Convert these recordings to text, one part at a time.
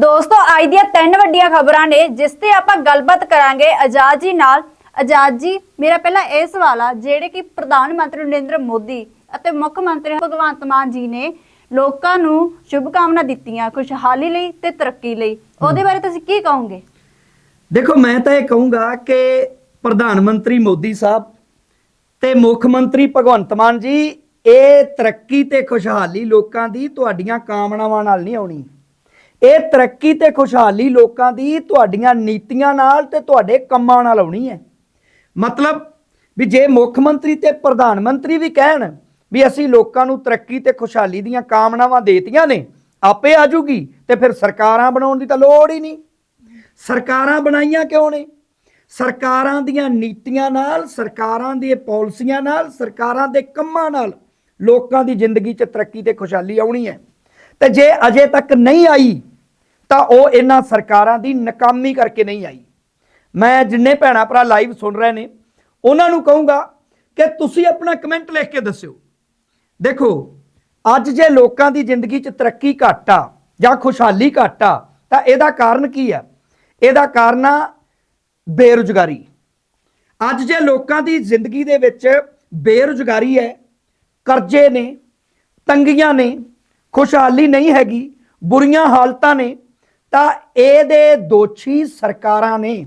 ਦੋਸਤੋ, ਅੱਜ ਦੀਆਂ ਤਿੰਨ ਵੱਡੀਆਂ ਖਬਰਾਂ ਨੇ, ਜਿਸ ਤੇ ਆਪਾਂ ਗੱਲਬਾਤ ਕਰਾਂਗੇ ਆਜ਼ਾਦ ਜੀ ਨਾਲ। ਆਜ਼ਾਦ ਜੀ, ਮੇਰਾ ਪਹਿਲਾ ਇਹ ਸਵਾਲ ਆ, ਜਿਹੜੇ ਕਿ ਪ੍ਰਧਾਨ ਮੰਤਰੀ ਨਰਿੰਦਰ ਮੋਦੀ ਅਤੇ ਮੁੱਖ ਮੰਤਰੀ ਭਗਵੰਤ ਮਾਨ ਜੀ ਨੇ ਲੋਕਾਂ ਨੂੰ ਸ਼ੁਭ ਕਾਮਨਾ ਦਿੱਤੀਆਂ, ਖੁਸ਼ਹਾਲੀ ਲਈ ਤੇ ਤਰੱਕੀ ਲਈ। ਉਹਦੇ ਬਾਰੇ ਤੁਸੀਂ ਕੀ ਕਹੋਗੇ? ਦੇਖੋ, ਮੈਂ ਤਾਂ ਇਹ ਕਹੂੰਗਾ ਕਿ ਪ੍ਰਧਾਨ ਮੰਤਰੀ ਮੋਦੀ ਸਾਹਿਬ ਤੇ ਮੁੱਖ ਮੰਤਰੀ ਭਗਵੰਤ ਮਾਨ ਜੀ, ਇਹ ਤਰੱਕੀ ਤੇ ਖੁਸ਼ਹਾਲੀ ਲੋਕਾਂ ਦੀ ਤੁਹਾਡੀਆਂ ਕਾਮਨਾਵਾਂ ਨਾਲ ਨਹੀਂ ਆਉਣੀ। ਇਹ ਤਰੱਕੀ ਤੇ ਖੁਸ਼ਹਾਲੀ ਲੋਕਾਂ ਦੀ ਤੁਹਾਡੀਆਂ ਨੀਤੀਆਂ ਨਾਲ ਤੇ ਤੁਹਾਡੇ ਕੰਮਾਂ ਨਾਲ ਆਉਣੀ ਹੈ। ਮਤਲਬ ਵੀ ਜੇ ਮੁੱਖ ਮੰਤਰੀ ਤੇ ਪ੍ਰਧਾਨ ਮੰਤਰੀ ਵੀ ਕਹਿਣ ਵੀ ਅਸੀਂ ਲੋਕਾਂ ਨੂੰ ਤਰੱਕੀ ਤੇ ਖੁਸ਼ਹਾਲੀ ਦੀਆਂ ਕਾਮਨਾਵਾਂ ਦੇਤੀਆਂ ਨੇ, ਆਪੇ ਆਜੂਗੀ ਤੇ ਫਿਰ ਸਰਕਾਰਾਂ ਬਣਾਉਣ ਦੀ ਤਾਂ ਲੋੜ ਹੀ ਨਹੀਂ। ਸਰਕਾਰਾਂ ਬਣਾਈਆਂ ਕਿਉਂ ਨੇ? ਸਰਕਾਰਾਂ ਦੀਆਂ ਨੀਤੀਆਂ ਨਾਲ, ਸਰਕਾਰਾਂ ਦੀਆਂ ਪਾਲਿਸੀਆਂ ਨਾਲ, ਸਰਕਾਰਾਂ ਦੇ ਕੰਮਾਂ ਨਾਲ ਲੋਕਾਂ ਦੀ ਜ਼ਿੰਦਗੀ 'ਚ ਤਰੱਕੀ ਤੇ ਖੁਸ਼ਹਾਲੀ ਆਉਣੀ ਹੈ। ਤੇ ਜੇ ਅਜੇ ਤੱਕ ਨਹੀਂ ਆਈ ਤਾਂ ਉਹ ਇਹਨਾਂ ਸਰਕਾਰਾਂ ਦੀ ਨਾਕਾਮੀ ਕਰਕੇ ਨਹੀਂ ਆਈ। ਮੈਂ ਜਿੰਨੇ ਭੈਣਾ ਭਰਾ ਲਾਈਵ ਸੁਣ ਰਹੇ ਨੇ, ਉਹਨਾਂ ਨੂੰ ਕਹੂੰਗਾ ਕਿ ਤੁਸੀਂ ਆਪਣਾ ਕਮੈਂਟ ਲਿਖ ਕੇ ਦੱਸਿਓ। ਦੇਖੋ, ਅੱਜ ਜੇ ਲੋਕਾਂ ਦੀ ਜ਼ਿੰਦਗੀ 'ਚ ਤਰੱਕੀ ਘੱਟ ਆ ਜਾਂ ਖੁਸ਼ਹਾਲੀ ਘੱਟ ਆ, ਤਾਂ ਇਹਦਾ ਕਾਰਨ ਕੀ ਆ? ਇਹਦਾ ਕਾਰਨ ਆ ਬੇਰੁਜ਼ਗਾਰੀ। ਅੱਜ ਜੇ ਲੋਕਾਂ ਦੀ ਜ਼ਿੰਦਗੀ ਦੇ ਵਿੱਚ ਬੇਰੁਜ਼ਗਾਰੀ ਹੈ, ਕਰਜ਼ੇ ਨੇ, ਤੰਗੀਆਂ ਨੇ, ਖੁਸ਼ਹਾਲੀ ਨਹੀਂ ਹੈਗੀ, ਬੁਰੀਆਂ ਹਾਲਤਾਂ ਨੇ ਤਾਂ ਇਹਦੇ ਦੋਸ਼ੀ ਸਰਕਾਰਾਂ ਨੇ,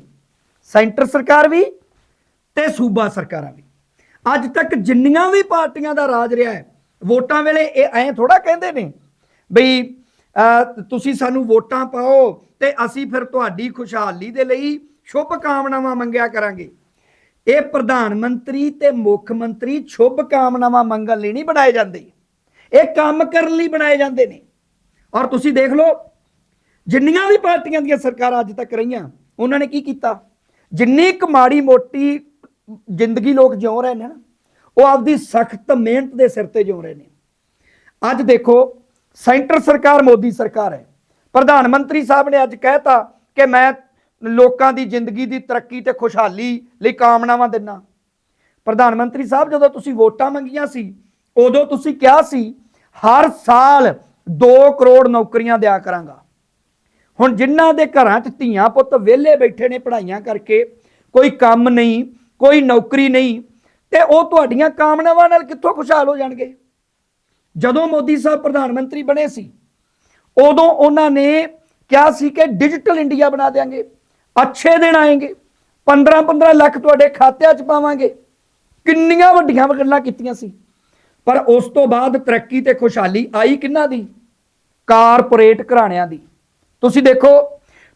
ਸੈਂਟਰ ਸਰਕਾਰ ਵੀ ਤੇ ਸੂਬਾ ਸਰਕਾਰਾਂ ਵੀ। ਅੱਜ ਤੱਕ ਜਿੰਨੀਆਂ ਵੀ ਪਾਰਟੀਆਂ ਦਾ ਰਾਜ ਰਿਹਾ ਹੈ, ਵੋਟਾਂ ਵੇਲੇ ਇਹ ਐਂ ਥੋੜਾ ਕਹਿੰਦੇ ਨੇ ਬਈ ਤੁਸੀਂ ਸਾਨੂੰ ਵੋਟਾਂ ਪਾਓ ਤੇ ਅਸੀਂ ਫਿਰ ਤੁਹਾਡੀ ਖੁਸ਼ਹਾਲੀ ਦੇ ਲਈ ਸ਼ੁਭ ਕਾਮਨਾਵਾਂ ਮੰਗਿਆ ਕਰਾਂਗੇ। ਇਹ ਪ੍ਰਧਾਨ ਮੰਤਰੀ ਤੇ ਮੁੱਖ ਮੰਤਰੀ ਸ਼ੁਭ ਕਾਮਨਾਵਾਂ ਮੰਗਣ ਲਈ ਨਹੀਂ ਬਣਾਏ ਜਾਂਦੇ। ਇਹ ਕੰਮ ਕਰਨ ਲਈ ਬਣਾਏ ਜਾਂਦੇ ਨੇ। ਔਰ ਤੁਸੀਂ ਦੇਖ ਲਓ ਜਿੰਨੀਆਂ ਵੀ ਪਾਰਟੀਆਂ ਦੀਆਂ ਸਰਕਾਰਾਂ ਅੱਜ ਤੱਕ ਰਹੀਆਂ, ਉਹਨਾਂ ਨੇ ਕੀ ਕੀਤਾ? ਜਿੰਨੀ ਕੁ ਮਾੜੀ ਮੋਟੀ ਜ਼ਿੰਦਗੀ ਲੋਕ ਜਿਉ ਰਹੇ ਨੇ ਨਾ, ਉਹ ਆਪਦੀ ਸਖਤ ਮਿਹਨਤ ਦੇ ਸਿਰ ਤੇ ਜਿਉ ਰਹੇ ਨੇ। ਅੱਜ ਦੇਖੋ, ਸੈਂਟਰ ਸਰਕਾਰ ਮੋਦੀ ਸਰਕਾਰ ਹੈ। ਪ੍ਰਧਾਨ ਮੰਤਰੀ ਸਾਹਿਬ ਨੇ ਅੱਜ ਕਹਿਤਾ ਕਿ ਮੈਂ ਲੋਕਾਂ ਦੀ ਜ਼ਿੰਦਗੀ ਦੀ ਤਰੱਕੀ ਤੇ ਖੁਸ਼ਹਾਲੀ ਲਈ ਕਾਮਨਾਵਾਂ ਦਿੰਨਾ। ਪ੍ਰਧਾਨ ਮੰਤਰੀ ਸਾਹਿਬ, ਜਦੋਂ ਤੁਸੀਂ ਵੋਟਾਂ ਮੰਗੀਆਂ ਸੀ, ਉਦੋਂ ਤੁਸੀਂ ਕਿਹਾ ਸੀ, ਹਰ ਸਾਲ 2 ਕਰੋੜ ਨੌਕਰੀਆਂ ਦਿਆ ਕਰਾਂਗਾ। ਹੁਣ ਜਿਨ੍ਹਾਂ ਦੇ ਘਰਾਂ 'ਚ ਧੀਆਂ ਪੁੱਤ ਵਿਹਲੇ ਬੈਠੇ ਨੇ ਪੜ੍ਹਾਈਆਂ ਕਰਕੇ, ਕੋਈ ਕੰਮ ਨਹੀਂ, ਕੋਈ ਨੌਕਰੀ ਨਹੀਂ, ਤੇ ਉਹ ਤੁਹਾਡੀਆਂ ਕਾਮਨਾਵਾਂ ਨਾਲ ਕਿੱਥੋਂ ਖੁਸ਼ਹਾਲ ਹੋ ਜਾਣਗੇ? ਜਦੋਂ ਮੋਦੀ ਸਾਹਿਬ ਪ੍ਰਧਾਨ ਮੰਤਰੀ ਬਣੇ ਸੀ, ਉਦੋਂ ਉਹਨਾਂ ਨੇ ਕਿਹਾ ਸੀ ਕਿ ਡਿਜੀਟਲ ਇੰਡੀਆ ਬਣਾ ਦੇਾਂਗੇ ਅੱਛੇ ਦਿਨ ਆਏਗੇ 15 15 ਲੱਖ ਤੁਹਾਡੇ ਖਾਤਿਆਂ 'ਚ ਪਾਵਾਂਗੇ। ਕਿੰਨੀਆਂ ਵੱਡੀਆਂ ਗੱਲਾਂ ਕੀਤੀਆਂ ਸੀ। ਪਰ ਉਸ ਤੋਂ ਬਾਅਦ ਤਰੱਕੀ ਤੇ ਖੁਸ਼ਹਾਲੀ ਆਈ ਕਿੰਨਾ ਦੀ? ਕਾਰਪੋਰੇਟ ਘਰਾਣਿਆਂ ਦੀ। ਤੁਸੀਂ ਦੇਖੋ,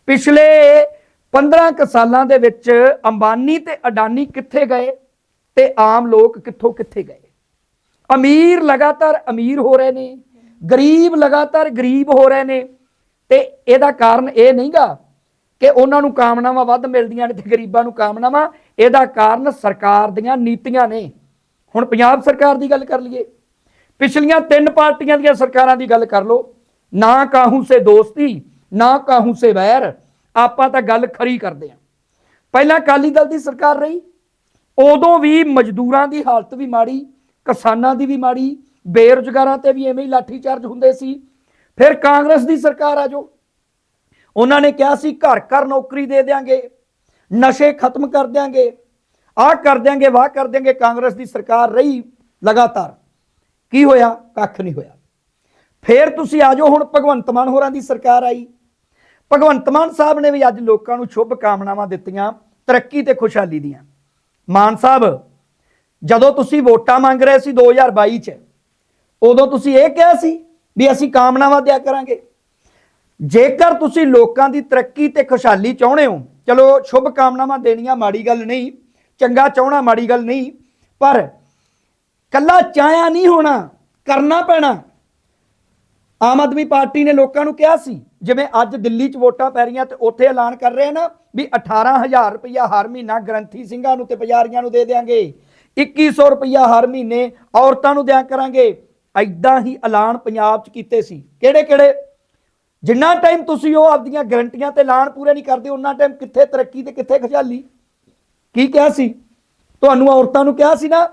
ਪਿਛਲੇ 15 ਕੁ ਸਾਲਾਂ ਦੇ ਵਿੱਚ ਅੰਬਾਨੀ ਤੇ ਅਡਾਨੀ ਕਿੱਥੇ ਗਏ ਤੇ ਆਮ ਲੋਕ ਕਿੱਥੋਂ ਕਿੱਥੇ ਗਏ? ਅਮੀਰ ਲਗਾਤਾਰ ਅਮੀਰ ਹੋ ਰਹੇ ਨੇ, ਗਰੀਬ ਲਗਾਤਾਰ ਗਰੀਬ ਹੋ ਰਹੇ ਨੇ ਤੇ ਇਹਦਾ ਕਾਰਨ ਇਹ ਨਹੀਂਗਾ ਕਿ ਉਹਨਾਂ ਨੂੰ ਕਾਮਨਾਵਾਂ ਵੱਧ ਮਿਲਦੀਆਂ ਨੇ ਤੇ ਗਰੀਬਾਂ ਨੂੰ ਕਾਮਨਾਵਾਂ, ਇਹਦਾ ਕਾਰਨ ਸਰਕਾਰ ਦੀਆਂ ਨੀਤੀਆਂ ਨੇ। ਹੁਣ ਪੰਜਾਬ ਸਰਕਾਰ ਦੀ ਗੱਲ ਕਰ ਲਈਏ, ਪਿਛਲੀਆਂ ਤਿੰਨ ਪਾਰਟੀਆਂ ਦੀਆਂ ਸਰਕਾਰਾਂ ਦੀ ਗੱਲ ਕਰ ਲਓ, ਨਾ ਕਾਹੂ ਸੇ ਦੋਸਤੀ ਨਾ ਕਾਹੂ ਸੇ ਵੈਰ, ਆਪਾਂ ਤਾਂ ਗੱਲ ਖਰੀ ਕਰਦੇ ਹਾਂ ਪਹਿਲਾਂ ਅਕਾਲੀ ਦਲ ਦੀ ਸਰਕਾਰ ਰਹੀ, ਉਦੋਂ ਵੀ ਮਜ਼ਦੂਰਾਂ ਦੀ ਹਾਲਤ ਵੀ ਮਾੜੀ, ਕਿਸਾਨਾਂ ਦੀ ਵੀ ਮਾੜੀ, ਬੇਰੁਜ਼ਗਾਰਾਂ ਤੇ ਵੀ ਐਵੇਂ ਹੀ ਲਾਠੀਚਾਰਜ ਹੁੰਦੇ ਸੀ। ਫਿਰ ਕਾਂਗਰਸ ਦੀ ਸਰਕਾਰ ਆ ਜੋ। ਉਹਨਾਂ ਨੇ ਕਿਹਾ ਸੀ, ਘਰ ਘਰ ਨੌਕਰੀ ਦੇ ਦਿਆਂਗੇ, ਨਸ਼ੇ ਖਤਮ ਕਰ ਦਿਆਂਗੇ, ਆਹ ਕਰ ਦਿਆਂਗੇ, ਵਾਹ ਕਰ ਦਿਆਂਗੇ, ਕਾਂਗਰਸ ਦੀ ਸਰਕਾਰ ਰਹੀ ਲਗਾਤਾਰ। ਕੀ ਹੋਇਆ? ਕੱਖ ਨਹੀਂ ਹੋਇਆ। ਫੇਰ ਤੁਸੀਂ ਆ ਜਾਓ, ਹੁਣ ਭਗਵੰਤ ਮਾਨ ਹੋਰਾਂ ਦੀ ਸਰਕਾਰ ਆਈ। ਭਗਵੰਤ ਮਾਨ ਸਾਹਿਬ ਨੇ ਵੀ ਅੱਜ ਲੋਕਾਂ ਨੂੰ ਸ਼ੁਭ ਕਾਮਨਾਵਾਂ ਦਿੱਤੀਆਂ, ਤਰੱਕੀ ਤੇ ਖੁਸ਼ਹਾਲੀ ਦੀਆਂ। ਮਾਨ ਸਾਹਿਬ, ਜਦੋਂ ਤੁਸੀਂ ਵੋਟਾਂ ਮੰਗ ਰਹੇ ਸੀ 2022 ਚ, ਉਦੋਂ ਤੁਸੀਂ ਇਹ ਕਿਹਾ ਸੀ ਵੀ ਅਸੀਂ ਕਾਮਨਾਵਾਂ ਦਿਆ ਕਰਾਂਗੇ। ਜੇਕਰ ਤੁਸੀਂ ਲੋਕਾਂ ਦੀ ਤਰੱਕੀ ਤੇ ਖੁਸ਼ਹਾਲੀ ਚਾਹੁੰਦੇ ਹੋ, ਚਲੋ ਸ਼ੁਭ ਕਾਮਨਾਵਾਂ ਦੇਣੀਆਂ ਮਾੜੀ ਗੱਲ ਨਹੀਂ, ਚੰਗਾ ਚਾਹਣਾ ਮਾੜੀ ਗੱਲ ਨਹੀਂ, ਪਰ ਕੱਲਾ ਚਾਹਿਆ ਨਹੀਂ ਹੋਣਾ, ਕਰਨਾ ਪੈਣਾ। ਆਮ ਆਦਮੀ ਪਾਰਟੀ ਨੇ ਲੋਕਾਂ ਨੂੰ ਕਿਹਾ ਸੀ ਜਿਵੇਂ ਅੱਜ ਦਿੱਲੀ 'ਚ ਵੋਟਾਂ ਪੈ ਰਹੀਆਂ ਤੇ ਉੱਥੇ ਐਲਾਨ ਕਰ ਰਹੇ ਨਾ ਵੀ 18000 ਰੁਪਇਆ ਹਰ ਮਹੀਨਾ ਗ੍ਰੰਥੀ ਸਿੰਘਾਂ ਨੂੰ ਤੇ ਪੁਜਾਰੀਆਂ ਨੂੰ ਦੇ ਦੇਾਂਗੇ 2100 ਰੁਪਇਆ ਹਰ ਮਹੀਨੇ ਔਰਤਾਂ ਨੂੰ ਦਿਆ ਕਰਾਂਗੇ। ਐਦਾਂ ਹੀ ਐਲਾਨ ਪੰਜਾਬ 'ਚ ਕੀਤੇ ਸੀ। ਕਿਹੜੇ ਕਿਹੜੇ ਜਿੰਨਾ ਟਾਈਮ ਤੁਸੀਂ ਉਹ ਆਪਦੀਆਂ ਗਰੰਟੀਆਂ ਤੇ ਐਲਾਨ ਪੂਰੇ ਨਹੀਂ ਕਰਦੇ ਉਹਨਾਂ ਟਾਈਮ ਕਿੱਥੇ ਤਰੱਕੀ ਤੇ ਕਿੱਥੇ ਖੁਸ਼ਹਾਲੀ? ਕੀ ਕਿਹਾ ਸੀ? ਤੁਹਾਨੂੰ ਔਰਤਾਂ ਨੂੰ ਕਿਹਾ ਸੀ ਨਾ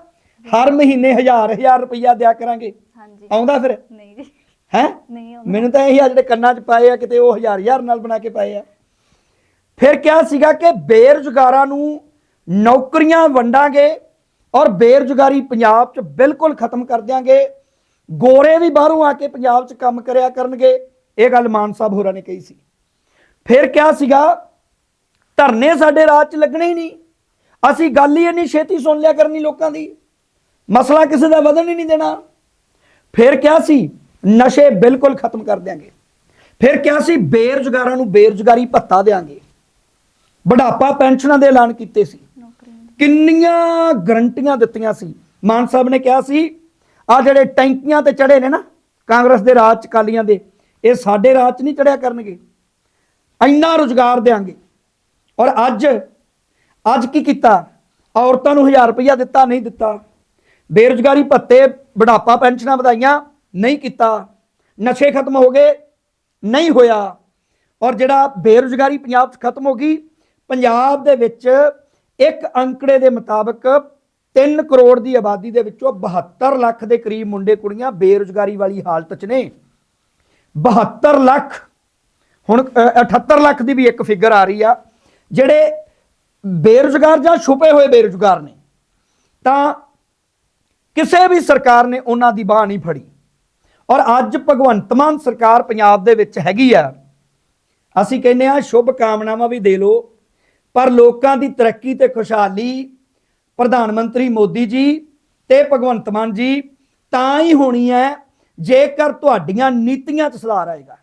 ਹਰ ਮਹੀਨੇ ਹਜ਼ਾਰ ਹਜ਼ਾਰ ਰੁਪਇਆ ਦਿਆ ਕਰਾਂਗੇ। ਹਾਂਜੀ। ਆਉਂਦਾ ਫਿਰ? ਨਹੀਂ ਜੀ। ਹੈ? ਨਹੀਂ ਮੈਨੂੰ ਤਾਂ ਇਹੀ ਆ ਜਿਹੜੇ ਕੰਨਾਂ 'ਚ ਪਾਏ ਆ ਕਿਤੇ ਉਹ ਹਜ਼ਾਰ ਹਜ਼ਾਰ ਨਾਲ ਬਣਾ ਕੇ ਪਾਏ ਆ। ਫਿਰ ਕਿਹਾ ਸੀਗਾ ਕਿ ਬੇਰੁਜ਼ਗਾਰਾਂ ਨੂੰ ਨੌਕਰੀਆਂ ਵੰਡਾਂਗੇ ਔਰ ਬੇਰੁਜ਼ਗਾਰੀ ਪੰਜਾਬ 'ਚ ਬਿਲਕੁਲ ਖਤਮ ਕਰ ਦਿਆਂਗੇ। ਗੋਰੇ ਵੀ ਬਾਹਰੋਂ ਆ ਕੇ ਪੰਜਾਬ 'ਚ ਕੰਮ ਕਰਿਆ ਕਰਨਗੇ। ਇਹ ਗੱਲ ਮਾਨ ਸਾਹਿਬ ਹੋਰਾਂ ਨੇ ਕਹੀ ਸੀ। ਫਿਰ ਕਿਹਾ ਸੀਗਾ ਧਰਨੇ ਸਾਡੇ ਰਾਜ 'ਚ ਲੱਗਣੇ ਹੀ ਨਹੀਂ। ਅਸੀਂ ਗੱਲ ਹੀ ਇੰਨੀ ਛੇਤੀ ਸੁਣ ਲਿਆ ਕਰਨੀ ਲੋਕਾਂ ਦੀ। ਮਸਲਾ ਕਿਸੇ ਦਾ ਵਧਣ ਹੀ ਨਹੀਂ ਦੇਣਾ। ਫਿਰ ਕਿਹਾ ਸੀ ਨਸ਼ੇ ਬਿਲਕੁਲ ਖਤਮ ਕਰ ਦਿਆਂਗੇ। ਫਿਰ ਕਿਹਾ ਸੀ? ਬੇਰੁਜ਼ਗਾਰਾਂ ਨੂੰ ਬੇਰੁਜ਼ਗਾਰੀ ਭੱਤਾ ਦੇਾਂਗੇ ਬੁਢਾਪਾ ਪੈਨਸ਼ਨਾਂ ਦੇ ਐਲਾਨ ਕੀਤੇ ਸੀ। ਕਿੰਨੀਆਂ ਗਰੰਟੀਆਂ ਦਿੱਤੀਆਂ ਸੀ। ਮਾਨ ਸਾਹਿਬ ਨੇ ਕਿਹਾ ਸੀ ਆ ਜਿਹੜੇ ਟੈਂਕੀਆਂ ਤੇ ਚੜੇ ਨੇ ਨਾ ਕਾਂਗਰਸ ਦੇ ਰਾਜ ਚ ਕਾਲੀਆਂ ਦੇ ਇਹ ਸਾਡੇ ਰਾਜ ਚ ਨਹੀਂ ਚੜਿਆ ਕਰਨਗੇ। ਇੰਨਾ ਰੁਜ਼ਗਾਰ ਦੇਾਂਗੇ ਔਰ ਅੱਜ ਅੱਜ ਕੀ ਕੀਤਾ? ਔਰਤਾਂ ਨੂੰ 1000 ਰੁਪਇਆ ਦਿੱਤਾ ਨਹੀਂ ਦਿੱਤਾ। ਬੇਰੁਜ਼ਗਾਰੀ ਭੱਤੇ ਬੁਢਾਪਾ ਪੈਨਸ਼ਨਾਂ ਵਧਾਈਆਂ। ਨਹੀਂ ਕੀਤਾ ਨਸ਼ੇ ਖਤਮ ਹੋ ਗਏ ਨਹੀਂ ਹੋਇਆ। ਔਰ ਜਿਹੜਾ ਬੇਰੁਜ਼ਗਾਰੀ ਪੰਜਾਬ 'ਚ ਖਤਮ ਹੋ ਗਈ ਪੰਜਾਬ ਦੇ ਵਿੱਚ ਇੱਕ ਅੰਕੜੇ ਦੇ ਮੁਤਾਬਕ 3 ਕਰੋੜ ਦੀ ਆਬਾਦੀ ਦੇ ਵਿੱਚੋਂ 72 ਲੱਖ ਦੇ ਕਰੀਬ ਮੁੰਡੇ ਕੁੜੀਆਂ ਬੇਰੁਜ਼ਗਾਰੀ ਵਾਲੀ ਹਾਲਤ 'ਚ ਨੇ। 72 ਲੱਖ ਹੁਣ ਅ, 78 ਲੱਖ ਦੀ ਵੀ ਇੱਕ ਫਿਗਰ ਆ ਰਹੀ ਆ ਜਿਹੜੇ ਬੇਰੁਜ਼ਗਾਰ ਜਾਂ ਛੁਪੇ ਹੋਏ ਬੇਰੁਜ਼ਗਾਰ ਨੇ। ਤਾਂ ਕਿਸੇ ਵੀ ਸਰਕਾਰ ਨੇ ਉਹਨਾਂ ਦੀ ਬਾਹ ਨਹੀਂ ਫੜੀ। ਔਰ ਅੱਜ ਭਗਵੰਤ ਮਾਨ ਸਰਕਾਰ ਪੰਜਾਬ ਦੇ ਵਿੱਚ ਹੈਗੀ ਆ। ਅਸੀਂ ਕਹਿੰਦੇ ਆ ਸ਼ੁਭ ਕਾਮਨਾਵਾਂ ਵੀ ਦੇ ਲੋ ਪਰ ਲੋਕਾਂ ਦੀ ਤਰੱਕੀ ਤੇ ਖੁਸ਼ਹਾਲੀ ਪ੍ਰਧਾਨ ਮੰਤਰੀ ਮੋਦੀ ਜੀ ਤੇ ਭਗਵੰਤ ਮਾਨ ਜੀ ਤਾਂ ਹੀ ਹੋਣੀ ਹੈ ਜੇਕਰ ਤੁਹਾਡੀਆਂ ਨੀਤੀਆਂ 'ਚ ਸੁਧਾਰ ਆਏਗਾ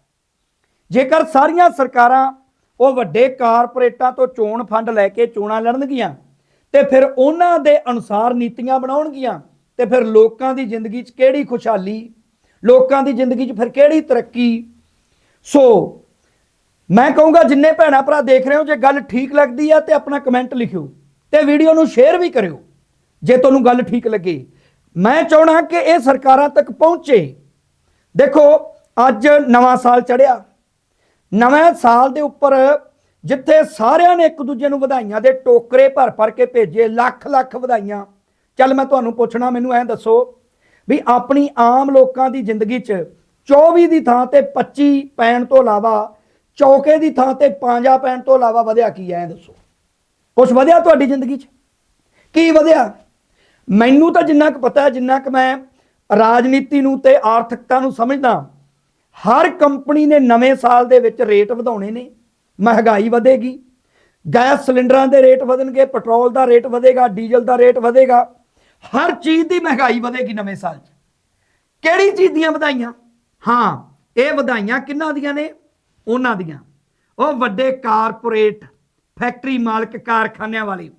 ਜੇਕਰ ਸਾਰੀਆਂ ਸਰਕਾਰਾਂ ਉਹ ਵੱਡੇ ਕਾਰਪੋਰੇਟਾਂ ਤੋਂ ਚੋਣ ਫੰਡ ਲੈ ਕੇ ਚੋਣਾਂ ਲੜਨਗੀਆਂ ਤੇ ਫਿਰ ਉਹਨਾਂ ਦੇ ਅਨੁਸਾਰ ਨੀਤੀਆਂ ਬਣਾਉਣਗੀਆਂ ਤੇ ਫਿਰ ਲੋਕਾਂ ਦੀ ਜ਼ਿੰਦਗੀ 'ਚ ਕਿਹੜੀ ਖੁਸ਼ਹਾਲੀ ਲੋਕਾਂ ਦੀ ਜ਼ਿੰਦਗੀ 'ਚ ਫਿਰ ਕਿਹੜੀ ਤਰੱਕੀ? ਸੋ ਮੈਂ ਕਹੂੰਗਾ ਜਿੰਨੇ ਭੈਣਾ ਭਰਾ ਦੇਖ ਰਹੇ ਹੋ, ਜੇ ਗੱਲ ਠੀਕ ਲੱਗਦੀ ਆ ਤੇ ਆਪਣਾ ਕਮੈਂਟ ਲਿਖਿਓ ਤੇ ਵੀਡੀਓ ਨੂੰ ਸ਼ੇਅਰ ਵੀ ਕਰਿਓ, ਜੇ ਤੁਹਾਨੂੰ ਗੱਲ ਠੀਕ ਲੱਗੇ। ਮੈਂ ਚਾਹਣਾ ਕਿ ਇਹ ਸਰਕਾਰਾਂ ਤੱਕ ਪਹੁੰਚੇ। ਦੇਖੋ, ਅੱਜ ਨਵਾਂ ਸਾਲ ਚੜਿਆ। ਨਵੇਂ ਸਾਲ ਦੇ ਉੱਪਰ ਜਿੱਥੇ ਸਾਰਿਆਂ ਨੇ ਇੱਕ ਦੂਜੇ ਨੂੰ ਵਧਾਈਆਂ ਦੇ ਟੋਕਰੇ ਭਰ ਭਰ ਕੇ ਭੇਜੇ ਲੱਖ ਲੱਖ ਵਧਾਈਆਂ। ਚੱਲ ਮੈਂ ਤੁਹਾਨੂੰ ਪੁੱਛਣਾ, ਮੈਨੂੰ ਐਂ ਦੱਸੋ ਵੀ ਆਪਣੀ ਆਮ ਲੋਕਾਂ ਦੀ ਜ਼ਿੰਦਗੀ 'ਚ 24 ਦੀ ਥਾਂ ਤੇ 25 ਪੈਣ ਤੋਂ ਇਲਾਵਾ ਚੌਕੇ ਦੀ ਥਾਂ ਤੇ ਪੰਜਾ ਪੈਣ ਤੋਂ ਇਲਾਵਾ ਵਧਿਆ ਕੀ ਐ ਦੱਸੋ। ਕੁਝ ਵਧਿਆ ਤੁਹਾਡੀ ਜ਼ਿੰਦਗੀ 'ਚ? ਕੀ ਵਧਿਆ? ਮੈਨੂੰ ਤਾਂ ਜਿੰਨਾ ਕੁ ਪਤਾ ਹੈ, ਜਿੰਨਾ ਕੁ ਮੈਂ ਰਾਜਨੀਤੀ ਨੂੰ ਤੇ ਆਰਥਿਕਤਾ ਨੂੰ ਸਮਝਦਾ, ਹਰ ਕੰਪਨੀ ਨੇ ਨਵੇਂ ਸਾਲ ਦੇ ਵਿੱਚ ਰੇਟ ਵਧਾਉਣੇ ਨੇ, ਮਹਿੰਗਾਈ ਵਧੇਗੀ, ਗੈਸ ਸਿਲੰਡਰਾਂ ਦੇ ਰੇਟ ਵਧਣਗੇ, ਪੈਟਰੋਲ ਦਾ ਰੇਟ ਵਧੇਗਾ, ਡੀਜ਼ਲ ਦਾ ਰੇਟ ਵਧੇਗਾ ਹਰ ਚੀਜ਼ ਦੀ ਮਹਿੰਗਾਈ ਵਧੇਗੀ ਨਵੇਂ ਸਾਲ 'ਚ। ਕਿਹੜੀ ਚੀਜ਼ ਦੀਆਂ ਵਧਾਈਆਂ? ਹਾਂ, ਇਹ ਵਧਾਈਆਂ ਕਿੰਨਾਂ ਦੀਆਂ ਨੇ? ਉਹਨਾਂ ਦੀਆਂ। ਉਹ ਵੱਡੇ ਕਾਰਪੋਰੇਟ, ਫੈਕਟਰੀ ਮਾਲਕ ਕਾਰਖਾਨਿਆਂ ਵਾਲੇ।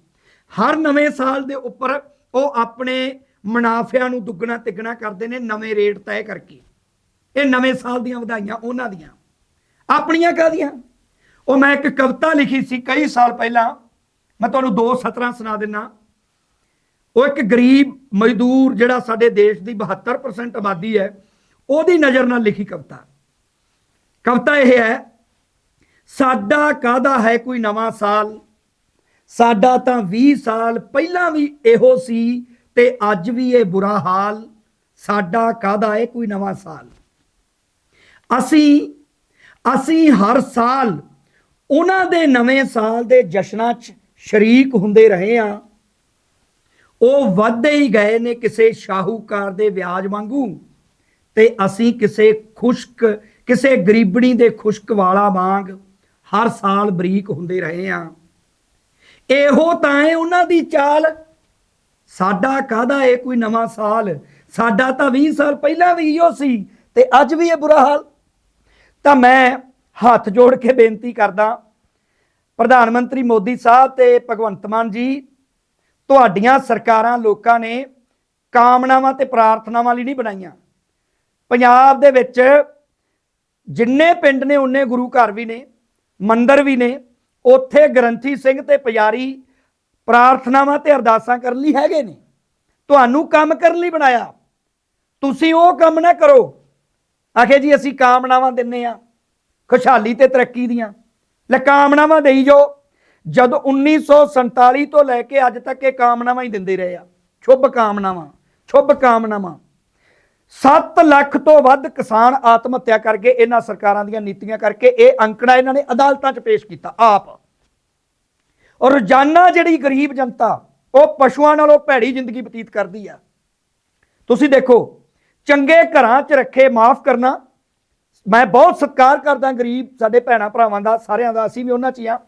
ਹਰ ਨਵੇਂ ਸਾਲ ਦੇ ਉੱਪਰ ਉਹ ਆਪਣੇ ਮੁਨਾਫਿਆਂ ਨੂੰ ਦੁੱਗਣਾ ਤਿੱਗਣਾ ਕਰਦੇ ਨੇ ਨਵੇਂ ਰੇਟ ਤੈਅ ਕਰਕੇ। ਇਹ ਨਵੇਂ ਸਾਲ ਦੀਆਂ ਵਧਾਈਆਂ ਉਹਨਾਂ ਦੀਆਂ। ਆਪਣੀਆਂ ਕਾਹਦੀਆਂ? ਉਹ ਮੈਂ ਇੱਕ ਕਵਿਤਾ ਲਿਖੀ ਸੀ ਕਈ ਸਾਲ ਪਹਿਲਾਂ। ਮੈਂ ਤੁਹਾਨੂੰ ਦੋ ਸਤਰਾਂ ਸੁਣਾ ਦਿੰਨਾ। ਉਹ ਇੱਕ ਗਰੀਬ ਮਜ਼ਦੂਰ ਜਿਹੜਾ ਸਾਡੇ ਦੇਸ਼ ਦੀ 72% ਆਬਾਦੀ ਹੈ, ਉਹਦੀ ਨਜ਼ਰ ਨਾਲ ਲਿਖੀ ਕਵਿਤਾ। ਕਵਿਤਾ ਇਹ ਹੈ, ਸਾਡਾ ਕਾਹਦਾ ਹੈ ਕੋਈ ਨਵਾਂ ਸਾਲ? ਸਾਡਾ ਤਾਂ 20 ਸਾਲ ਪਹਿਲਾਂ ਵੀ ਇਹੋ ਸੀ ਤੇ ਅੱਜ ਵੀ ਇਹ ਬੁਰਾ ਹਾਲ। ਸਾਡਾ ਕਾਹਦਾ ਹੈ ਕੋਈ ਨਵਾਂ ਸਾਲ? ਅਸੀਂ ਅਸੀਂ ਹਰ ਸਾਲ ਉਹਨਾਂ ਦੇ ਨਵੇਂ ਸਾਲ ਦੇ ਜਸ਼ਨਾਂ 'ਚ ਸ਼ਰੀਕ ਹੁੰਦੇ ਰਹੇ ਹਾਂ। ਉਹ ਵੱਧਦੇ ਹੀ ਗਏ ਨੇ ਕਿਸੇ ਸ਼ਾਹੂਕਾਰ ਦੇ ਵਿਆਜ ਵਾਂਗੂ। ਤੇ ਅਸੀਂ ਕਿਸੇ ਖੁਸ਼ਕ, ਕਿਸੇ ਗਰੀਬਣੀ ਦੇ ਖੁਸ਼ਕ ਵਾਲਾ ਵਾਂਗ ਹਰ ਸਾਲ ਬਰੀਕ ਹੁੰਦੇ ਰਹੇ ਹਾਂ। ਇਹੋ ਤਾਂ ਹੈ ਉਹਨਾਂ ਦੀ ਚਾਲ, ਸਾਡਾ ਕਾਹਦਾ ਇਹ ਕੋਈ ਨਵਾਂ ਸਾਲ? ਸਾਡਾ ਤਾਂ 20 ਸਾਲ ਪਹਿਲਾਂ ਵੀ ਇਹੋ ਸੀ ਤੇ ਅੱਜ ਵੀ ਇਹ ਬੁਰਾ ਹਾਲ। ਤਾਂ ਮੈਂ ਹੱਥ ਜੋੜ ਕੇ ਬੇਨਤੀ ਕਰਦਾ, ਪ੍ਰਧਾਨ ਮੰਤਰੀ ਮੋਦੀ ਸਾਹਿਬ ਤੇ ਭਗਵੰਤ ਮਾਨ ਜੀ ਤੁਹਾਡੀਆਂ ਸਰਕਾਰਾਂ ਲੋਕਾਂ ਨੇ ਕਾਮਨਾਵਾਂ ਤੇ ਪ੍ਰਾਰਥਨਾਵਾਂ ਲਈ ਨਹੀਂ ਬਣਾਈਆਂ। ਪੰਜਾਬ ਦੇ ਵਿੱਚ ਜਿੰਨੇ ਪਿੰਡ ਨੇ ਉਹਨੇ ਗੁਰੂ ਘਰ ਵੀ ਨੇ, ਮੰਦਰ ਵੀ ਨੇ, ਉੱਥੇ ਗ੍ਰੰਥੀ ਸਿੰਘ ਤੇ ਪੁਜਾਰੀ ਪ੍ਰਾਰਥਨਾਵਾਂ ਤੇ ਅਰਦਾਸਾਂ ਕਰਨ ਲਈ ਹੈਗੇ ਨੇ। ਤੁਹਾਨੂੰ ਕੰਮ ਕਰਨ ਲਈ ਬਣਾਇਆ। ਤੁਸੀਂ ਉਹ ਕੰਮ ਨਾ ਕਰੋ। ਆਖੇ ਜੀ, ਅਸੀਂ ਕਾਮਨਾਵਾਂ ਦਿੰਨੇ ਆ, ਖੁਸ਼ਹਾਲੀ ਤੇ ਤਰੱਕੀ ਦੀਆਂ। ਲੈ, ਕਾਮਨਾਵਾਂ ਦੇਈ ਜੋ ਜਦ 1947 ਤੋਂ ਲੈ ਕੇ ਅੱਜ ਤੱਕ ਇਹ ਕਾਮਨਾਵਾਂ ਹੀ ਦਿੰਦੇ ਰਹੇ ਆ। ਸ਼ੁਭ ਕਾਮਨਾਵਾਂ ਸ਼ੁਭ ਕਾਮਨਾਵਾਂ। 7 ਲੱਖ ਤੋਂ ਵੱਧ ਕਿਸਾਨ ਆਤਮ ਹੱਤਿਆ ਕਰਕੇ, ਇਹਨਾਂ ਸਰਕਾਰਾਂ ਦੀਆਂ ਨੀਤੀਆਂ ਕਰਕੇ ਇਹ ਅੰਕੜਾ ਇਹਨਾਂ ਨੇ ਅਦਾਲਤਾਂ 'ਚ ਪੇਸ਼ ਕੀਤਾ, ਆਪ। ਔਰ ਰੋਜ਼ਾਨਾ ਜਿਹੜੀ ਗਰੀਬ ਜਨਤਾ, ਉਹ ਪਸ਼ੂਆਂ ਨਾਲੋਂ ਭੈੜੀ ਜ਼ਿੰਦਗੀ ਬਤੀਤ ਕਰਦੀ ਆ। ਤੁਸੀਂ ਦੇਖੋ, ਚੰਗੇ ਘਰਾਂ 'ਚ ਰੱਖੇ ਮਾਫ ਕਰਨਾ, ਮੈਂ ਬਹੁਤ ਸਤਿਕਾਰ ਕਰਦਾ ਗਰੀਬ ਸਾਡੇ ਭੈਣਾ ਭਰਾਵਾਂ ਦਾ, ਸਾਰਿਆਂ ਦਾ, ਅਸੀਂ ਵੀ ਉਹਨਾਂ 'ਚ ਹੀ ਆ।